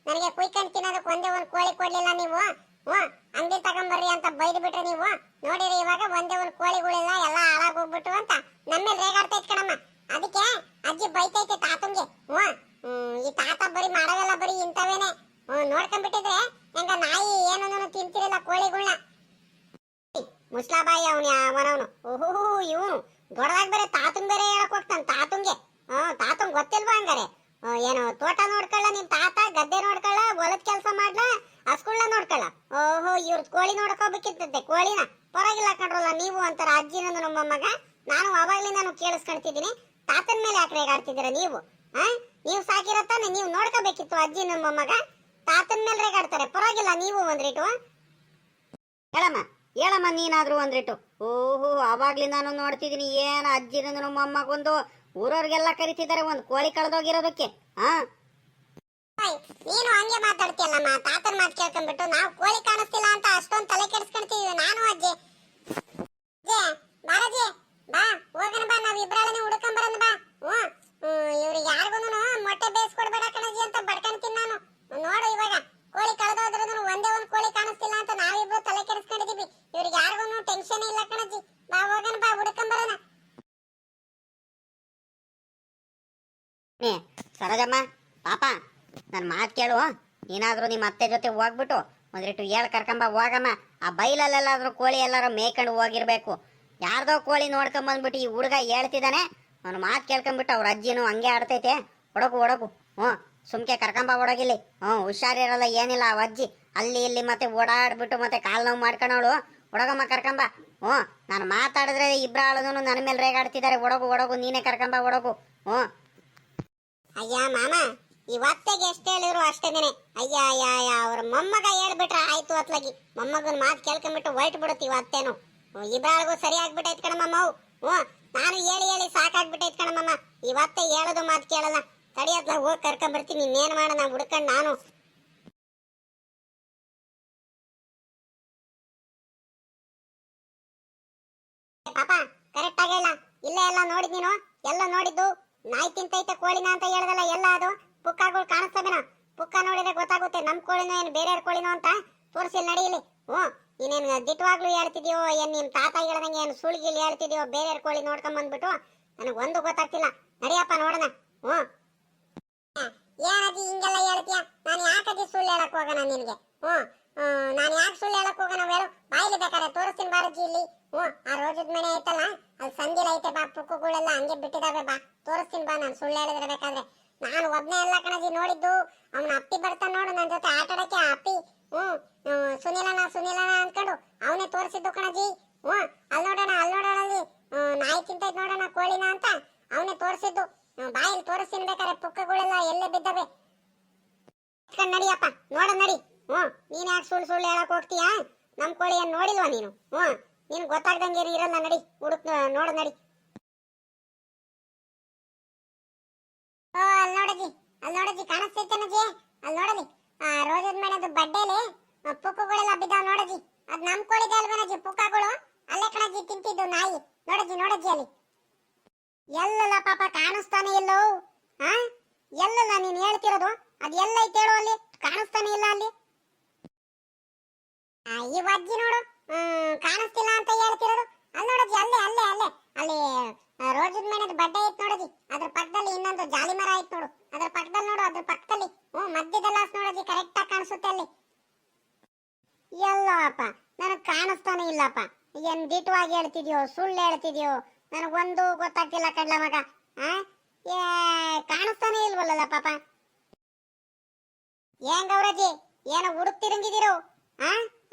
ನನಗೆ ಕುಯ್ಕೊಂಡ್ ತಿನ್ನೋದಕ್ಕೆ ಒಂದೇ ಒಂದ್ ಕೋಳಿ ಕೊಡ್ಲಿಲ್ಲ ನೀವು ಹ್ಮ್ ಅಂಗಡಿ ತಗೊಂಬರ್ರಿ ಅಂತ ಬೈದು ಬಿಟ್ರೆ ನೀವು ನೋಡಿರಿ ಇವಾಗ ಒಂದೇ ಒಂದ್ ಕೋಳಿಗಳಿಲ್ಲ ಎಲ್ಲ ಹಾಳಾಗ್ ಹೋಗ್ಬಿಟ್ಟು ಅಂತ ನಮ್ಮೇಲೆ ರೇಗಾಡ್ತೈತ್ ಕಣಮ್ಮ ಅದಕ್ಕೆ ಅಜ್ಜಿ ಬೈತೈತೆ ತಾತಂಗೆ ಹ್ಮ್ ಹ್ಮ್, ಈ ತಾತ ಬರೀ ಹ್ಮ್, ನೋಡ್ಕೊಂಡ್ಬಿಟ್ಟಿದ್ರೆ ಹೆಂಗ ನಾಯಿ ಏನನ್ನೂ ತಿಂತಿರಲ್ಲ ಕೋಳಿಗಳನ್ನ ಮುಸ್ಲಾಬಾಯಿ ಅವನು ಅವನವನು. ಓಹೋ, ಇವನು. ದೊಡ್ಡದಾಗಿ ಬೇರೆ ತಾತನ್ ಬೇರೆ ಹೇಳಕ್ ಹೋಗ್ತಾನ, ತಾತಂಗೆ. ಹ್ಮ್, ತಾತಂಗ್ ಗೊತ್ತಿಲ್ವಾ ಹಂಗಾರೆ? ಏನು, ತೋಟ ನೋಡ್ಕೊಳ್ಳ, ನಿಮ್ ತಾತ ಗದ್ದೆ ನೋಡ್ಕೊಳ್ಳ, ಹೊಲದ ಕೆಲಸ ಮಾಡ್ಲ ಹಸ್ಗುಳ್ಳ ನೋಡ್ಕೊಳ್ಳ? ಓಹೋ ಇವ್ರ ಕೋಳಿ ನೋಡ್ಕೋಬೇಕಿತ್ತಂತೆ ಕೋಳಿನ. ಪರವಾಗಿಲ್ಲ ಕಣ್ರಲ್ಲ, ನೀವು ಅಂತಾರ ಅಜ್ಜಿ ನಂದು ನಮ್ಮ ಮಗ. ನಾನು ಅವಾಗ್ಲಿಂದ ನಾನು ಕೇಳಿಸ್ಕೊಳ್ತಿದ್ದೀನಿ. ತಾತನ ಮೇಲೆ ಯಾಕೆ ರೇಗಾಡ್ತಿದ್ದೀರ ನೀವು? ಹಾ ನೀವು ಸಾಕಿರೋ ತಾನೆ ನೀವು ನೋಡ್ಕೋಬೇಕಿತ್ತು ಅಜ್ಜಿ ನಮ್ಮ ಮಗ. ತಾತನ ಮೇಲೆ ರೇಗಾಡ್ತಾರೆ. ಪರವಾಗಿಲ್ಲ, ನೀವು ಒಂದ್ರಿಟು ಹೇಳಮ್ಮ ಹೇಳಮ್ಮ, ನೀನಾದ್ರೂ ಒಂದ್ರಿಟ್ಟು ಓಹೋ ಅವಾಗ್ಲಿ ನಾನು ನೋಡ್ತಿದ್ದೀನಿ. ಏನ ಅಜ್ಜಿ ನಮ್ಮ ಅಮ್ಮಗೊಂದು ಊರವ್ರಿಗೆಲ್ಲ ಕರಿತಿದ್ದಾರೆ, ಒಂದು ಕೋಳಿ ಕಳೆದೋಗಿರೋದಕ್ಕೆ. ಹಾ? ನೀನು ಹಂಗೆ ಮಾತಾಡ್ತೀಯಲ್ಲಮ್ಮ? ತಾತನ ಮಾತು ಕೇಳ್ಕೊಂಡ್ಬಿಟ್ಟು ನಾವು ಕೋಳಿ ಕಾಣಿಸ್ತಿಲ್ಲ ಅಂತ ಅಷ್ಟೊಂದು ತಲೆ ಕೆಡಿಸ್ಕೊಳ್ತೀವಿ ನಾನು, ಅಜ್ಜಿ. ಬಾರಜ್ಜಿ ಬಾ, ಹೋಗೋಣ ಬಾ ನಾವ್ ಹುಡ್ಕೊಂಡ್ ಬರೋಣ ಬಾ. ಹ್ಞೂ ಇವ್ರಿಗೆ ಯಾರಿಗೂ ಮೊಟ್ಟೆ ಬೇಯಿಸ್ಕೊಡ್ಬೇಡ ಕಣಜಿ ಅಂತ ಬಡ್ಕೊಂತೀನಿ ನಾನು. ನೋಡು ಇವಾಗ, ಕೋಳಿ ಕಳೆದೋದ್ರೂ ಒಂದೇ ಒಂದು ಕೋಳಿ ಕಾಣಿಸ್ತಿಲ್ಲ ಅಂತ ನಾವಿಬ್ರು ತಲೆ ಕೆಡಿಸ್ಕೊಂಡಿದೀವಿ. ಇವ್ರಿಗೆ ಯಾರಿಗೂ ಟೆನ್ಷನ್ ಇಲ್ಲ ಕಣಜಿ ಬಾ, ಹೋಗೋಣ, ಬಾ ಹುಡ್ಕೊಂಬರೋಣ ಸರೋಜಮ್ಮ, ಪಾಪ ನನ್ನ ಮಾತು ಕೇಳು. ನೀನಾದ್ರೂ ನಿಮ್ಮ ಅತ್ತೆ ಜೊತೆ ಹೋಗ್ಬಿಟ್ಟು ಒಂದಿಟ್ಟು ಏಳ್ ಕರ್ಕೊಂಬ ಹೋಗಮ್ಮ. ಆ ಬೈಲಲ್ಲೆಲ್ಲಾದ್ರೂ ಕೋಳಿ ಎಲ್ಲಾರು ಮೇಯ್ಕೊಂಡು ಹೋಗಿರ್ಬೇಕು. ಯಾರ್ದೋ ಕೋಳಿ ನೋಡ್ಕೊಂಡ್ ಬಂದ್ಬಿಟ್ಟು ಈ ಹುಡುಗ ಹೇಳ್ತಿದ್ದಾನೆ ಅವ್ನ ಮಾತು ಕೇಳ್ಕೊಂಬಿಟ್ಟು ಅವ್ರ ಅಜ್ಜಿನೂ ಹಂಗೆ ಆಡ್ತೈತೆ. ಒಡಗು ಒಡಗು ಹ್ಞೂ, ಸುಮ್ಕೆ ಕರ್ಕೊಂಬ ಒಡಗಿಲ್ಲಿ ಹ್ಞೂ, ಹುಷಾರಿರಲ್ಲ, ಏನಿಲ್ಲ ಅವ ಅಜ್ಜಿ. ಅಲ್ಲಿ ಇಲ್ಲಿ ಮತ್ತೆ ಓಡಾಡ್ಬಿಟ್ಟು ಮತ್ತೆ ಕಾಲು ನೋವು ಮಾಡ್ಕೊಳೋಳು. ಒಡಗಮ್ಮ ಕರ್ಕೊಂಬ. ಹ್ಞೂ, ನಾನು ಮಾತಾಡಿದ್ರೆ ಇಬ್ರಾಳನು ನನ್ನ ಮೇಲೆ ರೇಗಾಡ್ತಿದ್ದಾರೆ ಒಡಗು ಒಡಗು ನೀನೇ ಕರ್ಕೊಂಬ ಒಡಗು ಹ್ಞೂ. ಅಯ್ಯ, ಮಾಮ, ಇವತ್ತೆಗೆ ಎಷ್ಟು ಹೇಳಿದ್ರು ಅಷ್ಟೇನೆ ಅಯ್ಯ ಅಯ್ಯ ಅಯ್ಯ, ಅವ್ರ ಮೊಮ್ಮಗ ಹೇಳ್ಬಿಟ್ರೆ ಆಯ್ತು ಅತ್ಲಾಗಿ. ಮೊಮ್ಮಗನ ಮಾತು ಕೇಳ್ಕೊಂಬಿಟ್ಟು ಹೊಯ್ಟ್ ಬಿಡುತ್ತೆ ಇವತ್ತೇನು ಇಬ್ರಾಳಿಗೂ ಸರಿ ಆಗ್ಬಿಟ್ಟೈತ್ ಕಣಮ್ಮ ಹ್ಞೂ ನಾನು ಹೇಳಿ ಹೇಳಿ ಸಾಕಾಗ್ಬಿಟ್ಟೈತ್ ಕಣಮ್ಮ ಇವತ್ತೇ ಹೇಳೋದು ಮಾತು ಕೇಳಲ್ಲ. ತಡಿಯತ್ಲ ಹೋಗಿ ಕರ್ಕೊಂಡ್ಬರ್ತೀನಿ ಮಾಡ ಮಾಡೋಣ ಹುಡ್ಕಂಡ್ ನಾನು. ಪಾಪ ಕರೆಕ್ಟ್ ಆಗಿಲ್ಲ ಇಲ್ಲ. ಎಲ್ಲ ನೋಡಿದ್ ನೀನು? ಎಲ್ಲ ನೋಡಿದ್ದು? ನಾಯಿ ತಿಂತೈತೆ ಕೋಳಿನ ಅಂತ ಹೇಳ್ದಲ್ಲ, ಎಲ್ಲ ಅದು? ಪುಕ್ಕಗಳು ಕಾಣಿಸ್ತವೇನ ಪುಕ್ಕ ನೋಡಿದ್ರೆ ಗೊತ್ತಾಗುತ್ತೆ, ನಮ್ ಕೋಳಿನೋ ಏನು ಬೇರೆಯವ್ರ ಕೋಳಿನೋ ಅಂತ? ತೋರಿಸಿಲ್ಲ ನಡೀಲಿ ಹ್ಞೂ. ನೀನೇನು ದಿಟ್ಟವಾಗ್ಲೂ ಹೇಳ್ತಿದ್ಯೋ, ಏನ್ ನಿಮ್ ತಾತ ಹೇಳ್ದಂಗೆ ಏನು ಸುಳ್ಗಿಲ್ ಹೇಳ್ತಿದ್ಯೋ ಬೇರೆ ಕೋಳಿ ನೋಡ್ಕೊಂಡ್ ಬಂದ್ಬಿಟ್ಟು ನನಗೆ ಒಂದು ಗೊತ್ತಾಗ್ತಿಲ್ಲ. ನಡಿಯಪ್ಪ ನೋಡೋಣ. ಹ್ಞೂ ಏನದಿ ಹಿಂಗೆಲ್ಲ ಹೇಳ್ತೀಯ? ನಾನು ಯಾಕದಿ ಸುಳ್ಳು ಹೇಳಕ್ ಹೋಗೋಣ ನಿನಗೆ? ಹ್ಞೂ ನಾನು ಯಾಕೆ ಸುಳ್ಳು ಹೇಳಕ್ ಹೋಗೋಣ ಹೇಳು ಬಾಯಿಲಿ ಬೇಕಾದ್ರೆ ತೋರಿಸ್ತೀನಿ ಬಾರಜ್ಜಿ ಇಲ್ಲಿ. ಹ್ಞೂ ಆ ರೋಜದ ಮನೆ ಐತಲ್ಲ, ಅಲ್ಲಿ ಸಂದಿಲ್ ಐತೆ ಬಾ, ಪುಕ್ಕುಗಳೆಲ್ಲ ಹಂಗೆ ಬಿಟ್ಟಿದಾವೆ ಬಾ. ತೋರಿಸ್ತೀನಿ ಬಾ ನಾನು ಸುಳ್ಳು ಹೇಳಿದ್ರೆ ಬೇಕಾದ್ರೆ. ನಾನು ಒಬ್ನೇ ಎಲ್ಲ ಕಣಜಿ ನೋಡಿದ್ದು. ಅವನ ಅಪ್ಪಿ ಬರ್ತಾನೆ ನೋಡು ನನ್ನ ಜೊತೆ ಆಟ ಆಡಕ್ಕೆ ಅಪ್ಪಿ. ಹ್ಞೂ ಸುನಿಲನ ಸುನಿಲನ. ತೋರಿಸಿದ್ದು ಕಣಜಿ. ಹ್ಞೂ, ಅಲ್ಲಿ ನೋಡೋಣ ಅಲ್ಲಿ ನೋಡೋಣ ಅಲ್ಲಿ. ನಾಯಿ ತಿಂತೈತೆ ನೋಡೋಣ ಕೋಳಿನ ಅಂತ ಅವನೇ ತೋರಿಸಿದ್ದು. ಬಾಯಲ್ಲಿ ತೋರಿಸ್ತೀನಿ ಬೇಕಾದ್ರೆ ಪುಕ್ಕಗಳೆಲ್ಲ ಎಲ್ಲೇ ಬಿದ್ದವೆ. ನಡಿಯಪ್ಪ ನೋಡ ನಡಿ. ಹ್ಞೂ, ನೀನ್ ಯಾಕೆ ಸುಳ್ಳು ಸುಳ್ಳು ಹೇಳಕ್ ಹೋಗ್ತೀಯಾ? ನಮ್ ಕೋಳಿ ಏನ್ ನೋಡಿಲ್ವಾ ನೀನು? ಹ್ಞೂ, ನಿನ್ ಗೊತ್ತಾಗ್ದಂಗೆ ಇರಲ್ಲ, ನಡಿ. ಹುಡುಕ್ ನೋಡ. ನಡಿ ನೋಡಜ್ಜಿ ನೋಡಜಿ ಅಲ್ಲಿ ನೋಡಲಿ. ಆ, ರೋಜದ ಮೇಣದ ಬಡ್ಡೆಲಿ ಪುಕ್ಕಗಳೆಲ್ಲ ಬಿದ್ದಾವ ನೋಡಜ್ಜಿ. ಅದ್ ನಮ್ ಕೋಳಿದೆ ಅಲ್ವೇನಜ್ಜಿ ಪುಕ್ಕಗಳು ಅಲ್ಲೇ ಕಣಜ್ಜಿ ತಿಂತಿದ್ದು ನಾಯಿ. ನೋಡಜ್ಜಿ ನೋಡಜ್ಜಿ ಅಲ್ಲಿ. ಎಲ್ಲಲ್ಲ ಪಾಪ ಕಾಣಿಸ್ತಾನೆ ಇಲ್ಲೋ? ಹಾ ಎಲ್ಲಲ್ಲ ನೀನ್ ಹೇಳ್ತಿರೋದು? ಅದ್ ಎಲ್ಲ ಐತೆ ಹೇಳು ಅಲ್ಲಿ. ಕಾಣಿಸ್ತಾನೆ ಇಲ್ಲ ಅಲ್ಲಿ. ಈ ಅಜ್ಜಿ ನೋಡು. ಹ್ಮ್, ಕಾಣಿಸ್ತಿಲ್ಲ ಅಂತ ಹೇಳ್ತಿರೋದು. ಅಲ್ಲಿ ನೋಡಜ್ಜಿ ಅಲ್ಲೇ ಅಲ್ಲೇ ಅಲ್ಲೇ. ಅಲ್ಲಿ ರೋಜದ ಮೇಣದ ಬಡ್ಡೆ ಐತ್ ನೋಡಜ್ಜಿ. ಅದ್ರ ಪಕ್ಕದಲ್ಲಿ ಇನ್ನೊಂದು ಜಾಲಿ ಮರ ಐತ್ ನೋಡು. ಅದ್ರ ಪಕ್ಕದಲ್ಲಿ ನೋಡು ಅದ್ರ ಪಕ್ಕದಲ್ಲಿ ಹ್ಮ್ ಮಧ್ಯದಲ್ಲಿ ನೋಡಜ್ಜಿ ಕರೆಕ್ಟ್ ಆಗಿ ಕಾಣಿಸುತ್ತೆ ಅಲ್ಲಿ. ಎಲ್ಲಪ್ಪ, ನನಗೆ ಕಾಣಿಸ್ತಾನೆ ಇಲ್ಲಪ್ಪ. ಏನ್ ದಿಟ್ಟವಾಗಿ ಹೇಳ್ತಿದ್ಯೋ, ಸುಳ್ಳು ಹೇಳ್ತಿದ್ಯೋ ನನಗೊಂದು ಗೊತ್ತಾಗ್ತಿಲ್ಲ ಕಡ್ಲ ಮಗ. ಏ, ಕಾಣಿಸ್ತಾನೆ ಇಲ್ವಲ್ಲ ಪಾಪ. ಏನ್ ಗೌರಜಿ ಏನೋ ಹುಡುಕ್ತಿರಂಗಿದಿರೋ ಆ?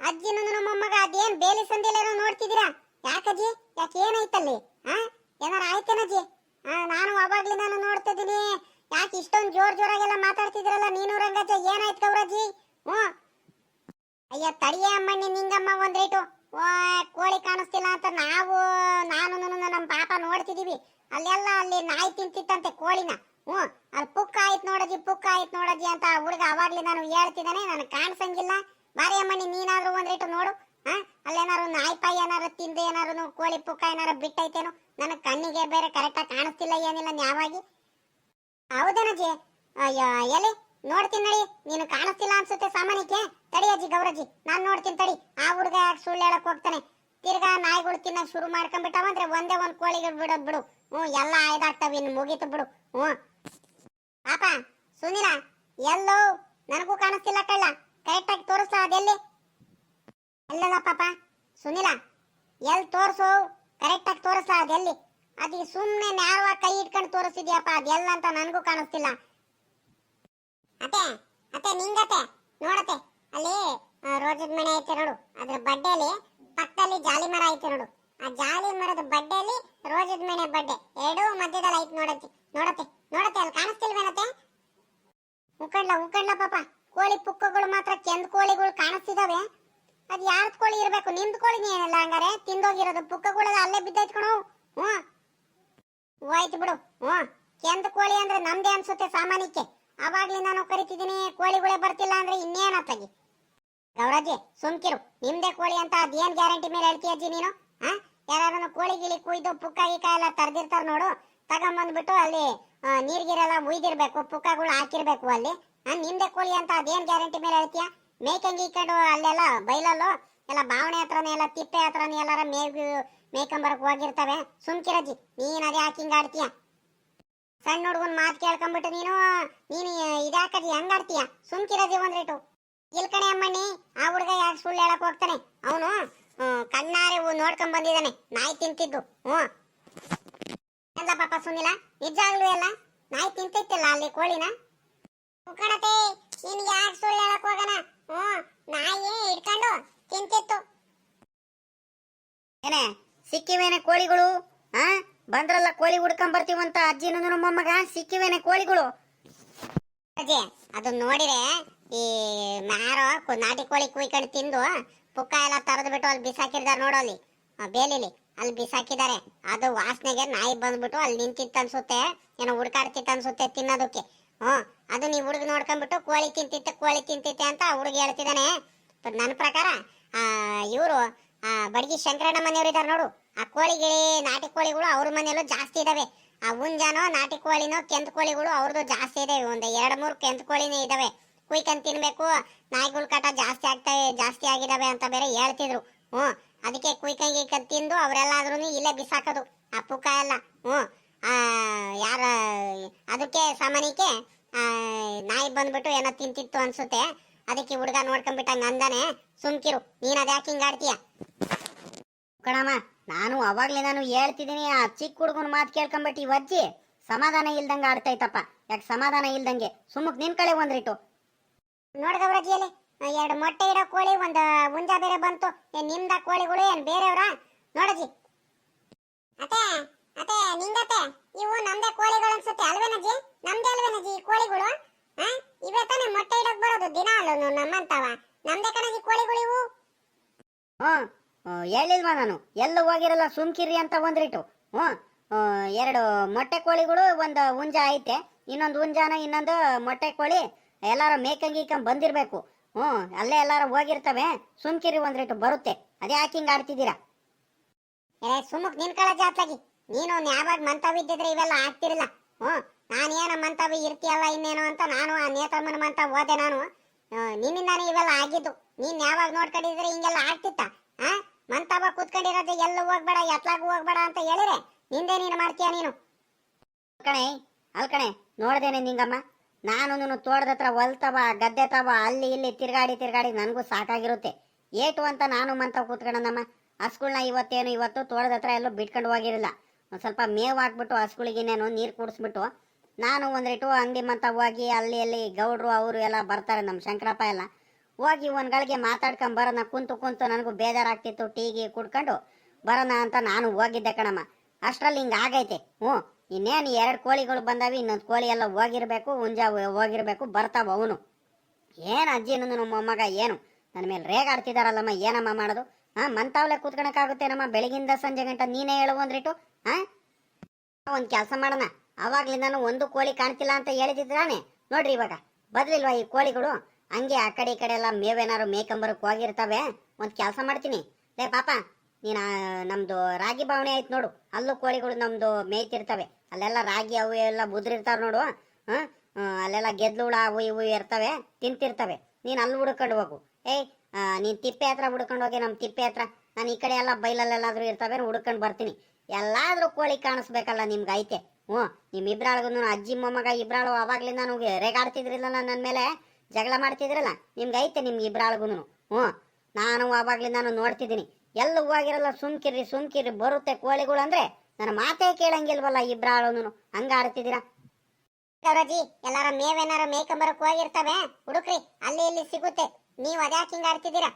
ಅಜ್ಜಿ ನನ್ನ ಮೊಮ್ಮಗ ಅದೇನ್ ಬೇಲಿ ಸಂದಿಲ್ಲ ನೋಡ್ತಿದ್ದೀರಾ? ಯಾಕಜ್ಜಿ? ಯಾಕೆ ಏನೈತಲ್ಲಿ ಆ ಏನಾರ ಆಯ್ತೇನಜ್ಜಿ ಆ ನಾನು ಅವಾಗ್ಲಿಂದಾನು ನೋಡ್ತಿದ್ದೀನಿ ಯಾಕೆ ಇಷ್ಟೊಂದು ಜೋರ್ ಜೋರಾಗೆಲ್ಲ ಮಾತಾಡ್ತಿದ್ರಲ್ಲ ನೀನು ರಂಗಜ್ಜ ಏನಾಯ್ತು ಗೌರಜ್ಜಿ ಹ್ಞೂ ಅಯ್ಯ ತಡಿಯ ಅಮ್ಮಣ್ಣಿ ನಿಂಗಮ್ಮ ಒಂದ್ ರೇಟು ವಾ ಕೋಳಿ ಕಾಣಿಸ್ತಿಲ್ಲ ಅಂತ ನಾವು ನಾನು ನಮ್ಮ ಪಾಪ ನೋಡ್ತಿದೀವಿ ಅಲ್ಲೆಲ್ಲ ಅಲ್ಲಿ ನಾಯಿ ತಿಂತಿತ್ತಂತೆ ಕೋಳಿನ ಹ್ಞೂ ಅಲ್ಲಿ ಪುಕ್ಕ ಆಯ್ತು ನೋಡಜ್ಜಿ ಪುಕ್ಕ ಆಯ್ತು ನೋಡಜ್ಜಿ ಅಂತ ಆ ಹುಡುಗ ಅವಾಗ್ಲಿ ನಾನು ಹೇಳ್ತಿದ್ದಾನೆ ನನಗೆ ಕಾಣಿಸಂಗಿಲ್ಲ ಬಾರಿ ಅಮ್ಮಣ್ಣಿ ನೀನಾದ್ರೂ ಒಂದ್ ರೇಟು ನೋಡು ಹಾ ಅಲ್ಲೇನಾರು ನಾಯಿ ಪಾಯಿ ಏನಾರು ತಿಂದು ಏನಾರು ಕೋಳಿ ಪುಕ್ಕ ಏನಾರ ಬಿಟ್ಟೈತೇನೋ? ನನ್ನ ಕಣ್ಣಿಗೆ ಬೇರೆ ಕರೆಕ್ಟಾಗಿ ಕಾಣಿಸ್ತಿಲ್ಲ ಏನಿಲ್ಲ ನ್ಯಾವಾಗಿ. ಹೌದೇನಜ್ಜಿ ಅಯ್ಯೋ, ಎಲ್ಲಿ? ನೋಡ್ತೀನಿ ನಡಿ. ನೀನು ಕಾಣಿಸ್ತಿಲ್ಲ ಅನ್ಸುತ್ತೆ ಸಾಮಾನ್ಯಕ್ಕೆ? ತಡಿ ಅಜ್ಜಿ, ಗೌರಜ್ಜಿ. ನಾನು ನೋಡ್ತೀನಿ ತಡಿ. ಆ ಹುಡುಗ ಯಾಕೆ ಸುಳ್ಳು ಹೇಳಕ್ ಹೋಗ್ತಾನೆ? ತಿರ್ಗಾ ನಾಯಿಗಳು ತಿನ್ನಕ್ ಶುರು ಮಾಡ್ಕೊಂಡ್ಬಿಟ್ಟಾವ ಅಂದ್ರೆ ಒಂದೇ ಒಂದ್ ಕೋಳಿಗೆ ಬಿಡೋದ್ ಬಿಡು. ಹ್ಞೂ, ಎಲ್ಲ ಆಯ್ದಾಗ್ತಾವ, ಇನ್ನು ಮುಗೀತು ಬಿಡು. ಹ್ಞೂ. ಪಾಪ, ಸುನಿಲ, ಎಲ್ಲೋ? ನನಗೂ ಕಾಣಿಸ್ತಿಲ್ಲ ಕಳ್ಳ. ಕರೆಕ್ಟಾಗಿ ತೋರಿಸ್ಲಾ ಅದೆಲ್ಲಿ? ಎಲ್ಲದ ಪಾಪ? ಸುನಿಲ ಎಲ್ಲಿ ತೋರ್ಸು? ಕರೆಕ್ಟಾಗಿ ತೋರಿಸ್ಲ ಅದೆಲ್ಲಿ ಅದು ಸುಮ್ಮನೆ ನ್ಯಾರವಾಗಿ ಕೈ ಇಟ್ಕೊಂಡು ತೋರಿಸಿದ್ಯಪ್ಪ ಅದೆಲ್ಲ ಅಂತ ನನಗೂ ಕಾಣಿಸ್ತಿಲ್ಲ. ಅತ್ತೆ ಅತ್ತೆ, ನಿಂಗತ್ತೆ, ನೋಡತ್ತೆ. ಅಲ್ಲಿ ರೋಜದ ಮನೆ ಐತೆ ನೋಡು, ಅದ್ರ ಬಡ್ಡೆಯಲ್ಲಿ ಪಕ್ಕದಲ್ಲಿ ಜಾಲಿ ಮರ ಐತೆ ನೋಡು. ಆ ಜಾಲಿ ಮರದ ಬಡ್ಡೆಯಲ್ಲಿ ರೋಜದ ಮನೆ ಬಡ್ಡೆ. ಎರಡೂ ಮಧ್ಯದಲ್ಲಿ ಐತೆ ನೋಡತ್ತೆ ನೋಡತ್ತೆ ನೋಡತ್ತೆ, ಅಲ್ಲಿ ಕಾಣಿಸ್ತಿಲ್ವೇನತ್ತೆ? ಉಕ್ಕಂಡ್ಲ ಉಕ್ಕಂಡ್ಲ ಪಾಪ. ಕೋಳಿ ಪುಕ್ಕಗಳು ಮಾತ್ರ ಕೆಂದ್ ಕೋಳಿಗಳು ಕಾಣಿಸ್ತಿದಾವೆ. ಅದ್ ಯಾರ್ದ್ ಕೋಳಿ ಇರ್ಬೇಕು? ನಿಮ್ದು ಕೋಳಿನೇ ಏನಲ್ಲ ಹಂಗಾರೆ? ತಿಂದೋಗಿರೋದು ಕೋಳಿ ಅಲ್ಲೇ ಬಿದ್ದೈತ್ ಕಣೋ ಹ್ಮ್ ಹೋಯ್ತು ಬಿಡು. ಹ್ಮ್ ಕೆಂದ ಕೋಳಿ ಅಂದ್ರೆ ನಮ್ದೇ ಅನ್ಸುತ್ತೆ ಸಾಮಾನ್ಯಕ್ಕೆ. ಅವಾಗ್ಲಿಂದ ನಾನು ಕರಿತಿದ್ದೀನಿ, ಕೋಳಿಗಳೇ ಬರ್ತಿಲ್ಲ ಅಂದ್ರೆ ಇನ್ನೇನತ್ತಾಗಿ ಗೌರಾಜಿ ಸುಮ್ಕಿರು. ನಿಮ್ದೇ ಕೋಳಿ ಅಂತ ಅದೇನ್ ಗ್ಯಾರಂಟಿ ಮೇಲೆ ಹೇಳ್ತೀಯ ಅಜ್ಜಿ ನೀನು? ಹಾ? ಯಾರು ಕೋಳಿ ಗಿಳಿ ಕುಯ್ದು ಪುಕ್ಕ ಗಿಕ್ಕ ಎಲ್ಲ ತರ್ದಿರ್ತಾರ ನೋಡು. ತಗೊಂಬಂದ್ಬಿಟ್ಟು ಅಲ್ಲಿ ನೀರ್ಗಿರೆಲ್ಲ ಉಯ್ದಿರ್ಬೇಕು, ಪುಕ್ಕಗಳು ಹಾಕಿರ್ಬೇಕು ಅಲ್ಲಿ. ನಿಮ್ದೇ ಕೋಳಿ ಅಂತ ಅದೇನ್ ಗ್ಯಾರಂಟಿ ಮೇಲೆ ಹೇಳ್ತೀಯ? ಮೇಯ್ಕಂಗ್ ಕಡೆ ಅಲ್ಲೆಲ್ಲ, ಬೈಲಲ್ಲೋ? ಎಲ್ಲ ಬಾವಣೆ ಹತ್ರನೇ, ಎಲ್ಲ ತಿಪ್ಪೆ ಹತ್ರನೇ ಎಲ್ಲಾರ ಮೇವ್ ಮೇಯ್ಕೊಂಬರಕ್ ಹೋಗಿರ್ತವೆ. ಸುಮ್ಕಿರಜ್ಜಿ, ನೀನ್ ಅದೇ ಹಾಕಿಂಗ್ ಆಡ್ತೀಯ? ಸಣ್ಣ ಹುಡುಗನ್ ಮಾತು ಕೇಳ್ಕೊಂಬಿಟ್ಟು ನೀನು ನೀನು ಇದಾಕದಿ ಹೆಂಗ್ ಆಡ್ತೀಯ? ಸುಮ್ಕಿರಜಿ ಒಂದ್ ರೇಟು ಇಲ್ಕಣೆ ಅಮ್ಮಣ್ಣಿ, ಆ ಹುಡುಗ ಯಾಕೆ ಸುಳ್ಳು ಹೇಳಕ್ ಹೋಗ್ತಾನೆ? ಅವನು ಕಣ್ಣಾರೆ ನೋಡ್ಕೊಂಡ್ ಬಂದಿದ್ದಾನೆ, ನಾಯಿ ತಿಂತಿದ್ದು, ಹ್ಞೂ. ಎಲ್ಲ ಪಾಪ ಸುನಿಲ ನಿಜಾಗ್ಲೂ ಎಲ್ಲ? ನಾಯಿ ತಿಂತಿತ್ತಿಲ್ಲ ಅಲ್ಲಿ ಕೋಳಿನ? ಕಣತೆ ನಿನ್ಗೆ ಯಾಕೆ ಸುಳ್ಳು ಹೇಳಕ್ ಹೋಗಣ ಹ್ಞೂ ನಾಯಿ ತಿಂತಿತ್ತು. ಏನೇ ಸಿಕ್ಕಿವೇನೆ ಕೋಳಿಗಳು, ಆ? ಬಂದ್ರಲ್ಲ ಕೋಳಿ ಹುಡ್ಕೊಂಡ್ ಬರ್ತೀವಂತ ಅಜ್ಜಿನ ನಮ್ಮಮ್ಮಗ ಸಿಕ್ಕಿವೇನೆ ಕೋಳಿಗಳು. ಅಜ್ಜಿ ಅದನ್ನ ನೋಡಿರೆ ಈ ಮ್ಯಾರೋ ಕು- ನಾಟಿ ಕೋಳಿ ಕುಯ್ಕೊಂಡು ತಿಂದು ಪುಕ್ಕ ಎಲ್ಲ ತರದ್ ಬಿಟ್ಟು ಅಲ್ಲಿ ಬಿಸಾಕಿದಾರೆ ನೋಡು ಅಲ್ಲಿ. ಬೇಲಿಲಿ. ಅಲ್ಲಿ ಬಿಸಾಕಿದ್ದಾರೆ. ಅದು ವಾಸನೆಗೆ ನಾಯಿ ಬಂದ್ಬಿಟ್ಟು ಅಲ್ಲಿ ನಿಂತಿತ್ತು ಅನ್ಸುತ್ತೆ. ಏನೋ ಹುಡ್ಕಾಡ್ತಿತ್ತು ಅನ್ಸುತ್ತೆ ತಿನ್ನೋದಕ್ಕೆ. ಹ್ಮ್ ಅದು ನೀವು ಹುಡುಗ ನೋಡ್ಕೊಂಡ್ಬಿಟ್ಟು ಕೋಳಿ ತಿಂತಿತ್ತೆ ಕೋಳಿ ತಿಂತಿತ್ತೆ ಅಂತ ಹುಡುಗ ಹೇಳ್ತಿದ್ದಾನೆ. ಬಟ್ ನನ್ನ ಪ್ರಕಾರ ಇವರು ಬಡಗಿ ಶಂಕರಣ್ಣ ಮನೆಯವರು ಇದ್ದಾರೆ ನೋಡು. ಆ ಕೋಳಿಗಿಳಿ ನಾಟಿ ಕೋಳಿಗಳು ಅವ್ರ ಮನೆಯಲ್ಲೂ ಜಾಸ್ತಿ ಇದ್ದಾವೆ ಆ ಹುಂಜಾನೋ, ನಾಟಿ ಕೋಳಿನೋ ಕೆಂತ್ ಕೋಳಿಗಳು ಅವ್ರದ್ದು ಜಾಸ್ತಿ ಇದಾವೆ ಒಂದು ಎರಡು, ಮೂರು ಕೆಂತ ಕೋಳಿನೇ ಇದ್ದಾವೆ ಕುಯ್ಕೊಂಡು ತಿನ್ಬೇಕು, ನಾಯಿಗಳ ಕಾಟ ಜಾಸ್ತಿ ಆಗ್ತವೆ, ಜಾಸ್ತಿ ಆಗಿದಾವೆ ಅಂತ ಬೇರೆ ಹೇಳ್ತಿದ್ರು. ಹ್ಞೂ, ಅದಕ್ಕೆ ಕುಯ್ಕಂಗೆ ತಿಂದು ಅವರೆಲ್ಲಾದ್ರೂ ಇಲ್ಲೇ ಬಿಸಾಕೋದು. ಆ ಪುಕ್ಕ ಎಲ್ಲ. ಹ್ಞೂ ಯಾರ, ಅದಕ್ಕೆ ಸಾಮಾನ್ಯಕ್ಕೆ ನಾಯಿ ಬಂದ್ಬಿಟ್ಟು ಏನೋ ತಿಂತಿತ್ತು ಅನ್ಸುತ್ತೆ. ಅದಕ್ಕೆ ಹುಡುಗ ನೋಡ್ಕೊಂಡ್ಬಿಟ್ಟಂಗ ಅಂದಾನೆ ಸುಮ್ಕಿರು, ನೀನ್ ಅದ್ಯಾಕೆ ಹಿಂಗ ಆಡ್ತೀಯ? ಕಣಮ್ಮ, ನಾನು ಅವಾಗ್ಲೇ ನಾನು ಹೇಳ್ತಿದ್ದೀನಿ, ಆ ಚಿಕ್ಕ ಹುಡುಗನ ಮಾತು ಕೇಳ್ಕೊಂಬಿಟ್ಟು ಇವಜ್ಜಿ ಸಮಾಧಾನ ಇಲ್ದಂಗೆ ಆಡ್ತೈತಪ್ಪ ಯಾಕೆ ಸಮಾಧಾನ ಇಲ್ದಂಗೆ? ಸುಮ್ಮಕ್ ನಿನ್ ಕಡೆ ಒಂದ್ರಿಟ್ಟು ನೋಡ್ದವ್ರಜಿಯಲ್ಲಿ ಎರಡು ಮೊಟ್ಟೆ ಇಡೋ ಕೋಳಿ, ಒಂದು ಹುಂಜ ಬೇರೆ ಬಂತು. ಏನ್ ನಿಮ್ದ ಕೋಳಿಗಳು, ಏನ್ ಬೇರೆಯವ್ರ? ನೋಡಜಿ ಅತ್ತೆ ಅತ್ತೆ ನಿಂಗತ್ತೆ ಇವು ನಮ್ದೇ ಕೋಳಿಗಳು ಅನ್ಸುತ್ತೆ ಅಲ್ವೇನಜ್ಜಿ? ನಮ್ದೇ ಅಲ್ವೇನಜ್ಜಿ ಈ ಕೋಳಿಗಳು? ಇವೇ ತಾನೇ ಮೊಟ್ಟೆ ಇಡಕ್ ಬರೋದು ದಿನ ಅಲ್ಲೂ ನಮ್ಮಂತವ. ನಮ್ದೇ ಕಣಜಿ ಕೋಳಿಗಳು ಇವು? ಹ್ಞೂ ಹೇಳಿಲ್ವಾ ನಾನು? ಎಲ್ಲ ಹೋಗಿರಲ್ಲ ಸುಮ್ಕಿರಿ ಅಂತ ಒಂದ್ರಿಟ್ಟು ಹ್ಞೂ ಎರಡು ಮೊಟ್ಟೆ ಕೋಳಿಗಳು ಒಂದು ಹುಂಜ ಐತೆ ಇನ್ನೊಂದು ಹುಂಜಾನ ಇನ್ನೊಂದು ಮೊಟ್ಟೆ ಕೋಳಿ ಎಲ್ಲಾರು ಮೇಕಂಗ್ ಗೀಕಂಗ್ ಬಂದಿರ್ಬೇಕು. ಹ್ಞೂ ಅಲ್ಲೇ ಎಲ್ಲಾರು ಹೋಗಿರ್ತವೆ ಸುಮ್ಕಿರಿ ಒಂದ್ ಬರುತ್ತೆ. ಅದೇ ಯಾಕೆ ಹಿಂಗೆ ಆಡ್ತಿದ್ದೀರಾ? ಏ ಸುಮ್ಮಕ್ ನಿನ್ ಕಳ ಜಾತ್ಲಾಗಿ. ನೀನು ಯಾವಾಗ ಮಂತವ್ಯ ಇದ್ದಿದ್ರೆ ಇವೆಲ್ಲ ಆಗ್ತಿರಲಿಲ್ಲ. ಹ್ಞೂ, ನಾನೇನು ಮಂತವ್ಯ ಇರ್ತೀಯಲ್ಲ ಇನ್ನೇನು ಅಂತ ನಾನು ಆ ನೇತಮ್ಮನ ಮಂತ ಹೋದೆ ನಾನು. ನಿನ್ನಿಂದಾನೇ ಇವೆಲ್ಲ ಆಗಿದ್ದು. ನೀನು ಯಾವಾಗ ನೋಡ್ಕೊಂಡಿದ್ರೆ ಹಿಂಗೆಲ್ಲ ಆಗ್ತಿತ್ತ? ಆ? ಮಂತವ ಕೂತ್ಕೊಂಡಿರೋದು ಎಲ್ಲ ಹೋಗ್ಬೇಡ, ಎತ್ಲಾಗ ಹೋಗ್ಬೇಡ ಅಂತ ಹೇಳಿದ್ರೆ ನಿಂದೆ ನೀನು ಮಾಡ್ತೀಯ ನೀನು? ಕಣೆ, ಅಲ್ ಕಣೆ, ನೋಡ್ದೇನೆ ನಿಂಗಮ್ಮ. ನಾನು ತೋಟದ ಹತ್ರ ಹೊಲ್ತವ ಗದ್ದೆ ತವ ಅಲ್ಲಿ ಇಲ್ಲಿ ತಿರ್ಗಾಡಿ ತಿರ್ಗಾಡಿ ನನಗೂ ಸಾಕಾಗಿರುತ್ತೆ. ಏಟು ಅಂತ ನಾನು ಮಂತ ಕೂತ್ಕೊಂಡನಮ್ಮ. ಹಸ್ಗಳ್ನ ಇವತ್ತೇನು, ಇವತ್ತು ತೋಟದ ಹತ್ರ ಎಲ್ಲೂ ಬಿಟ್ಕೊಂಡು ಹೋಗಿರಲಿಲ್ಲ. ಒಂದು ಸ್ವಲ್ಪ ಮೇವು ಹಾಕ್ಬಿಟ್ಟು ಹಸುಗಳಿಗೇನೇನು ನೀರು ಕುಡಿಸ್ಬಿಟ್ಟು, ನಾನು ಒಂದ್ರಿಟು ಅಂಗಡಿ ಮಂತ ಹೋಗಿ ಅಲ್ಲಿ ಅಲ್ಲಿ ಗೌಡ್ರು ಅವರು ಎಲ್ಲ ಬರ್ತಾರೆ ನಮ್ಮ ಶಂಕರಪ್ಪ ಎಲ್ಲ. ಹೋಗಿ ಒಂದ್ಗಳಿಗೆ ಮಾತಾಡ್ಕೊಂಡು ಬರೋಣ, ಕುಂತು ಕುಂತು ನನಗೂ ಬೇಜಾರಾಗ್ತಿತ್ತು ಟೀಗಿ ಕುಡ್ಕೊಂಡು, ಬರೋಣ ಅಂತ ನಾನು ಹೋಗಿದ್ದೆ ಕಣಮ್ಮ. ಅಷ್ಟರಲ್ಲಿ ಹಿಂಗೆ ಆಗೈತೆ. ಹ್ಞೂ, ಇನ್ನೇನು ಎರಡು ಕೋಳಿಗಳು ಬಂದಾವೆ, ಇನ್ನೊಂದು ಕೋಳಿ ಎಲ್ಲ ಹೋಗಿರ್ಬೇಕು, ಹುಂಜ ಹೋಗಿರಬೇಕು, ಬರ್ತಾವ ಅವನು. ಏನು ಅಜ್ಜಿ ನಮ್ಮ ಮೊಮ್ಮಗ, ಏನು? ನನ್ನ ಮೇಲೆ ರೇಗಾಡ್ತಿದಾರಲ್ಲಮ್ಮ ಏನಮ್ಮ ಮಾಡೋದು? ಹಾ ಮಂತಾವ್ಲೆ ಕೂತ್ಕೊಳಕ್ಕಾಗುತ್ತೇನಮ್ಮ ಬೆಳಗಿಂದ ಸಂಜೆ ಗಂಟ ನೀನೇ ಹೇಳು ಒಂದ್ರಿಟು ಹಾ? ಒಂದು ಕೆಲಸ ಮಾಡೋಣ. ಅವಾಗ್ಲಿಂದಾನು ಒಂದು ಕೋಳಿ ಕಾಣ್ತಿಲ್ಲ ಅಂತ ಹೇಳಿದ್ರಾನೆ ನೋಡ್ರಿ ಇವಾಗ. ಬದ್ಲಿಲ್ವಾ ಈ ಕೋಳಿಗಳು? ಹಂಗೆ ಆ ಕಡೆ ಈ ಕಡೆ ಎಲ್ಲ ಮೇವೇನಾರು ಮೇಕಂಬರಕ್ಕೆ ಹೋಗಿರ್ತವೆ. ಒಂದು ಕೆಲಸ ಮಾಡ್ತೀನಿ. ಲೇ ಪಾಪ, ನೀನು ನಮ್ದು ರಾಗಿ ಬಾವಣೆ ಆಯ್ತು ನೋಡು. ಅಲ್ಲೂ ಕೋಳಿಗಳು ನಮ್ದು ಮೇಯ್ತಿರ್ತವೆ. ಅಲ್ಲೆಲ್ಲ ರಾಗಿ ಅವು ಎಲ್ಲ ಬುದ್ರಿರ್ತಾವ ನೋಡು. ಹಾ? ಅಲ್ಲೆಲ್ಲ ಗೆದ್ಲುಳ ಅವು ಇವು ಇರ್ತವೆ, ತಿಂತಿರ್ತವೆ. ನೀನು ಅಲ್ಲಿ ಹುಡ್ಕೊಂಡು ಹೋಗು. ಏಯ್ ನೀನ್ ತಿಪ್ಪೆ ಹತ್ರ ಹುಡ್ಕೊಂಡು ಹೋಗಿ ನಮ್ಮ ತಿಪ್ಪೆ ಹತ್ರ. ನಾನು ಈ ಕಡೆ ಎಲ್ಲ ಬೈಲಲ್ಲೆಲ್ಲಾದ್ರೂ ಇರ್ತವೆ, ಹುಡ್ಕೊಂಡು ಬರ್ತೀನಿ. ಎಲ್ಲಾದ್ರೂ ಕೋಳಿ ಕಾಣಿಸ್ಬೇಕಲ್ಲ ನಿಮ್ಗೆ ಐತೆ. ಹ್ಞೂ ನಿಮ್ ಇಬ್ರಾಳ್ಗೂ ಅಜ್ಜಿ, ಮೊಮ್ಮಗ ಇಬ್ರಾಳು ಅವಾಗ್ಲಿಂದ ನನಗೆ ರೇಗಾಡ್ತಿದ್ರಿಲ್ಲ ನನ್ನ ಮೇಲೆ. ಜಗಳ ಮಾಡ್ತಿದ್ರಲ್ಲ, ನಿಮ್ಗೆ ಐತೆ ನಿಮ್ಗೆ ಇಬ್ರಾಳ್ಗೂ ಹ್ಞೂ, ನಾನು ಅವಾಗ್ಲಿಂದ ನೋಡ್ತಿದ್ದೀನಿ. ಎಲ್ಲ ಹೋಗಿರಲ್ಲ ಸುಮ್ಕಿರ್ರಿ ಸುಮ್ಕಿರ್ರಿ, ಬರುತ್ತೆ ಕೋಳಿಗಳು ಅಂದ್ರೆ ನನ್ನ ಮಾತೇ ಕೇಳಂಗಿಲ್ವಲ್ಲ ಇಬ್ರಾಳುನು. ಹಂಗ ಆಡ್ತಿದ್ದೀರಾ? ಗೌರಜ್ಜಿ, ಎಲ್ಲಾರ ಮೇವೇನಾರ ಮೇಯ್ಕೊಂಬರಕ್ ಹೋಗಿರ್ತವೆ? ಹುಡುಕ್ರಿ, ಅಲ್ಲಿ ಇಲ್ಲಿ ಸಿಗುತ್ತೆ. ನೀವ್ ಅದ್ಯಾಕೆ ಹಿಂಗ ಆಡ್ತಿದ್ದೀರಾ?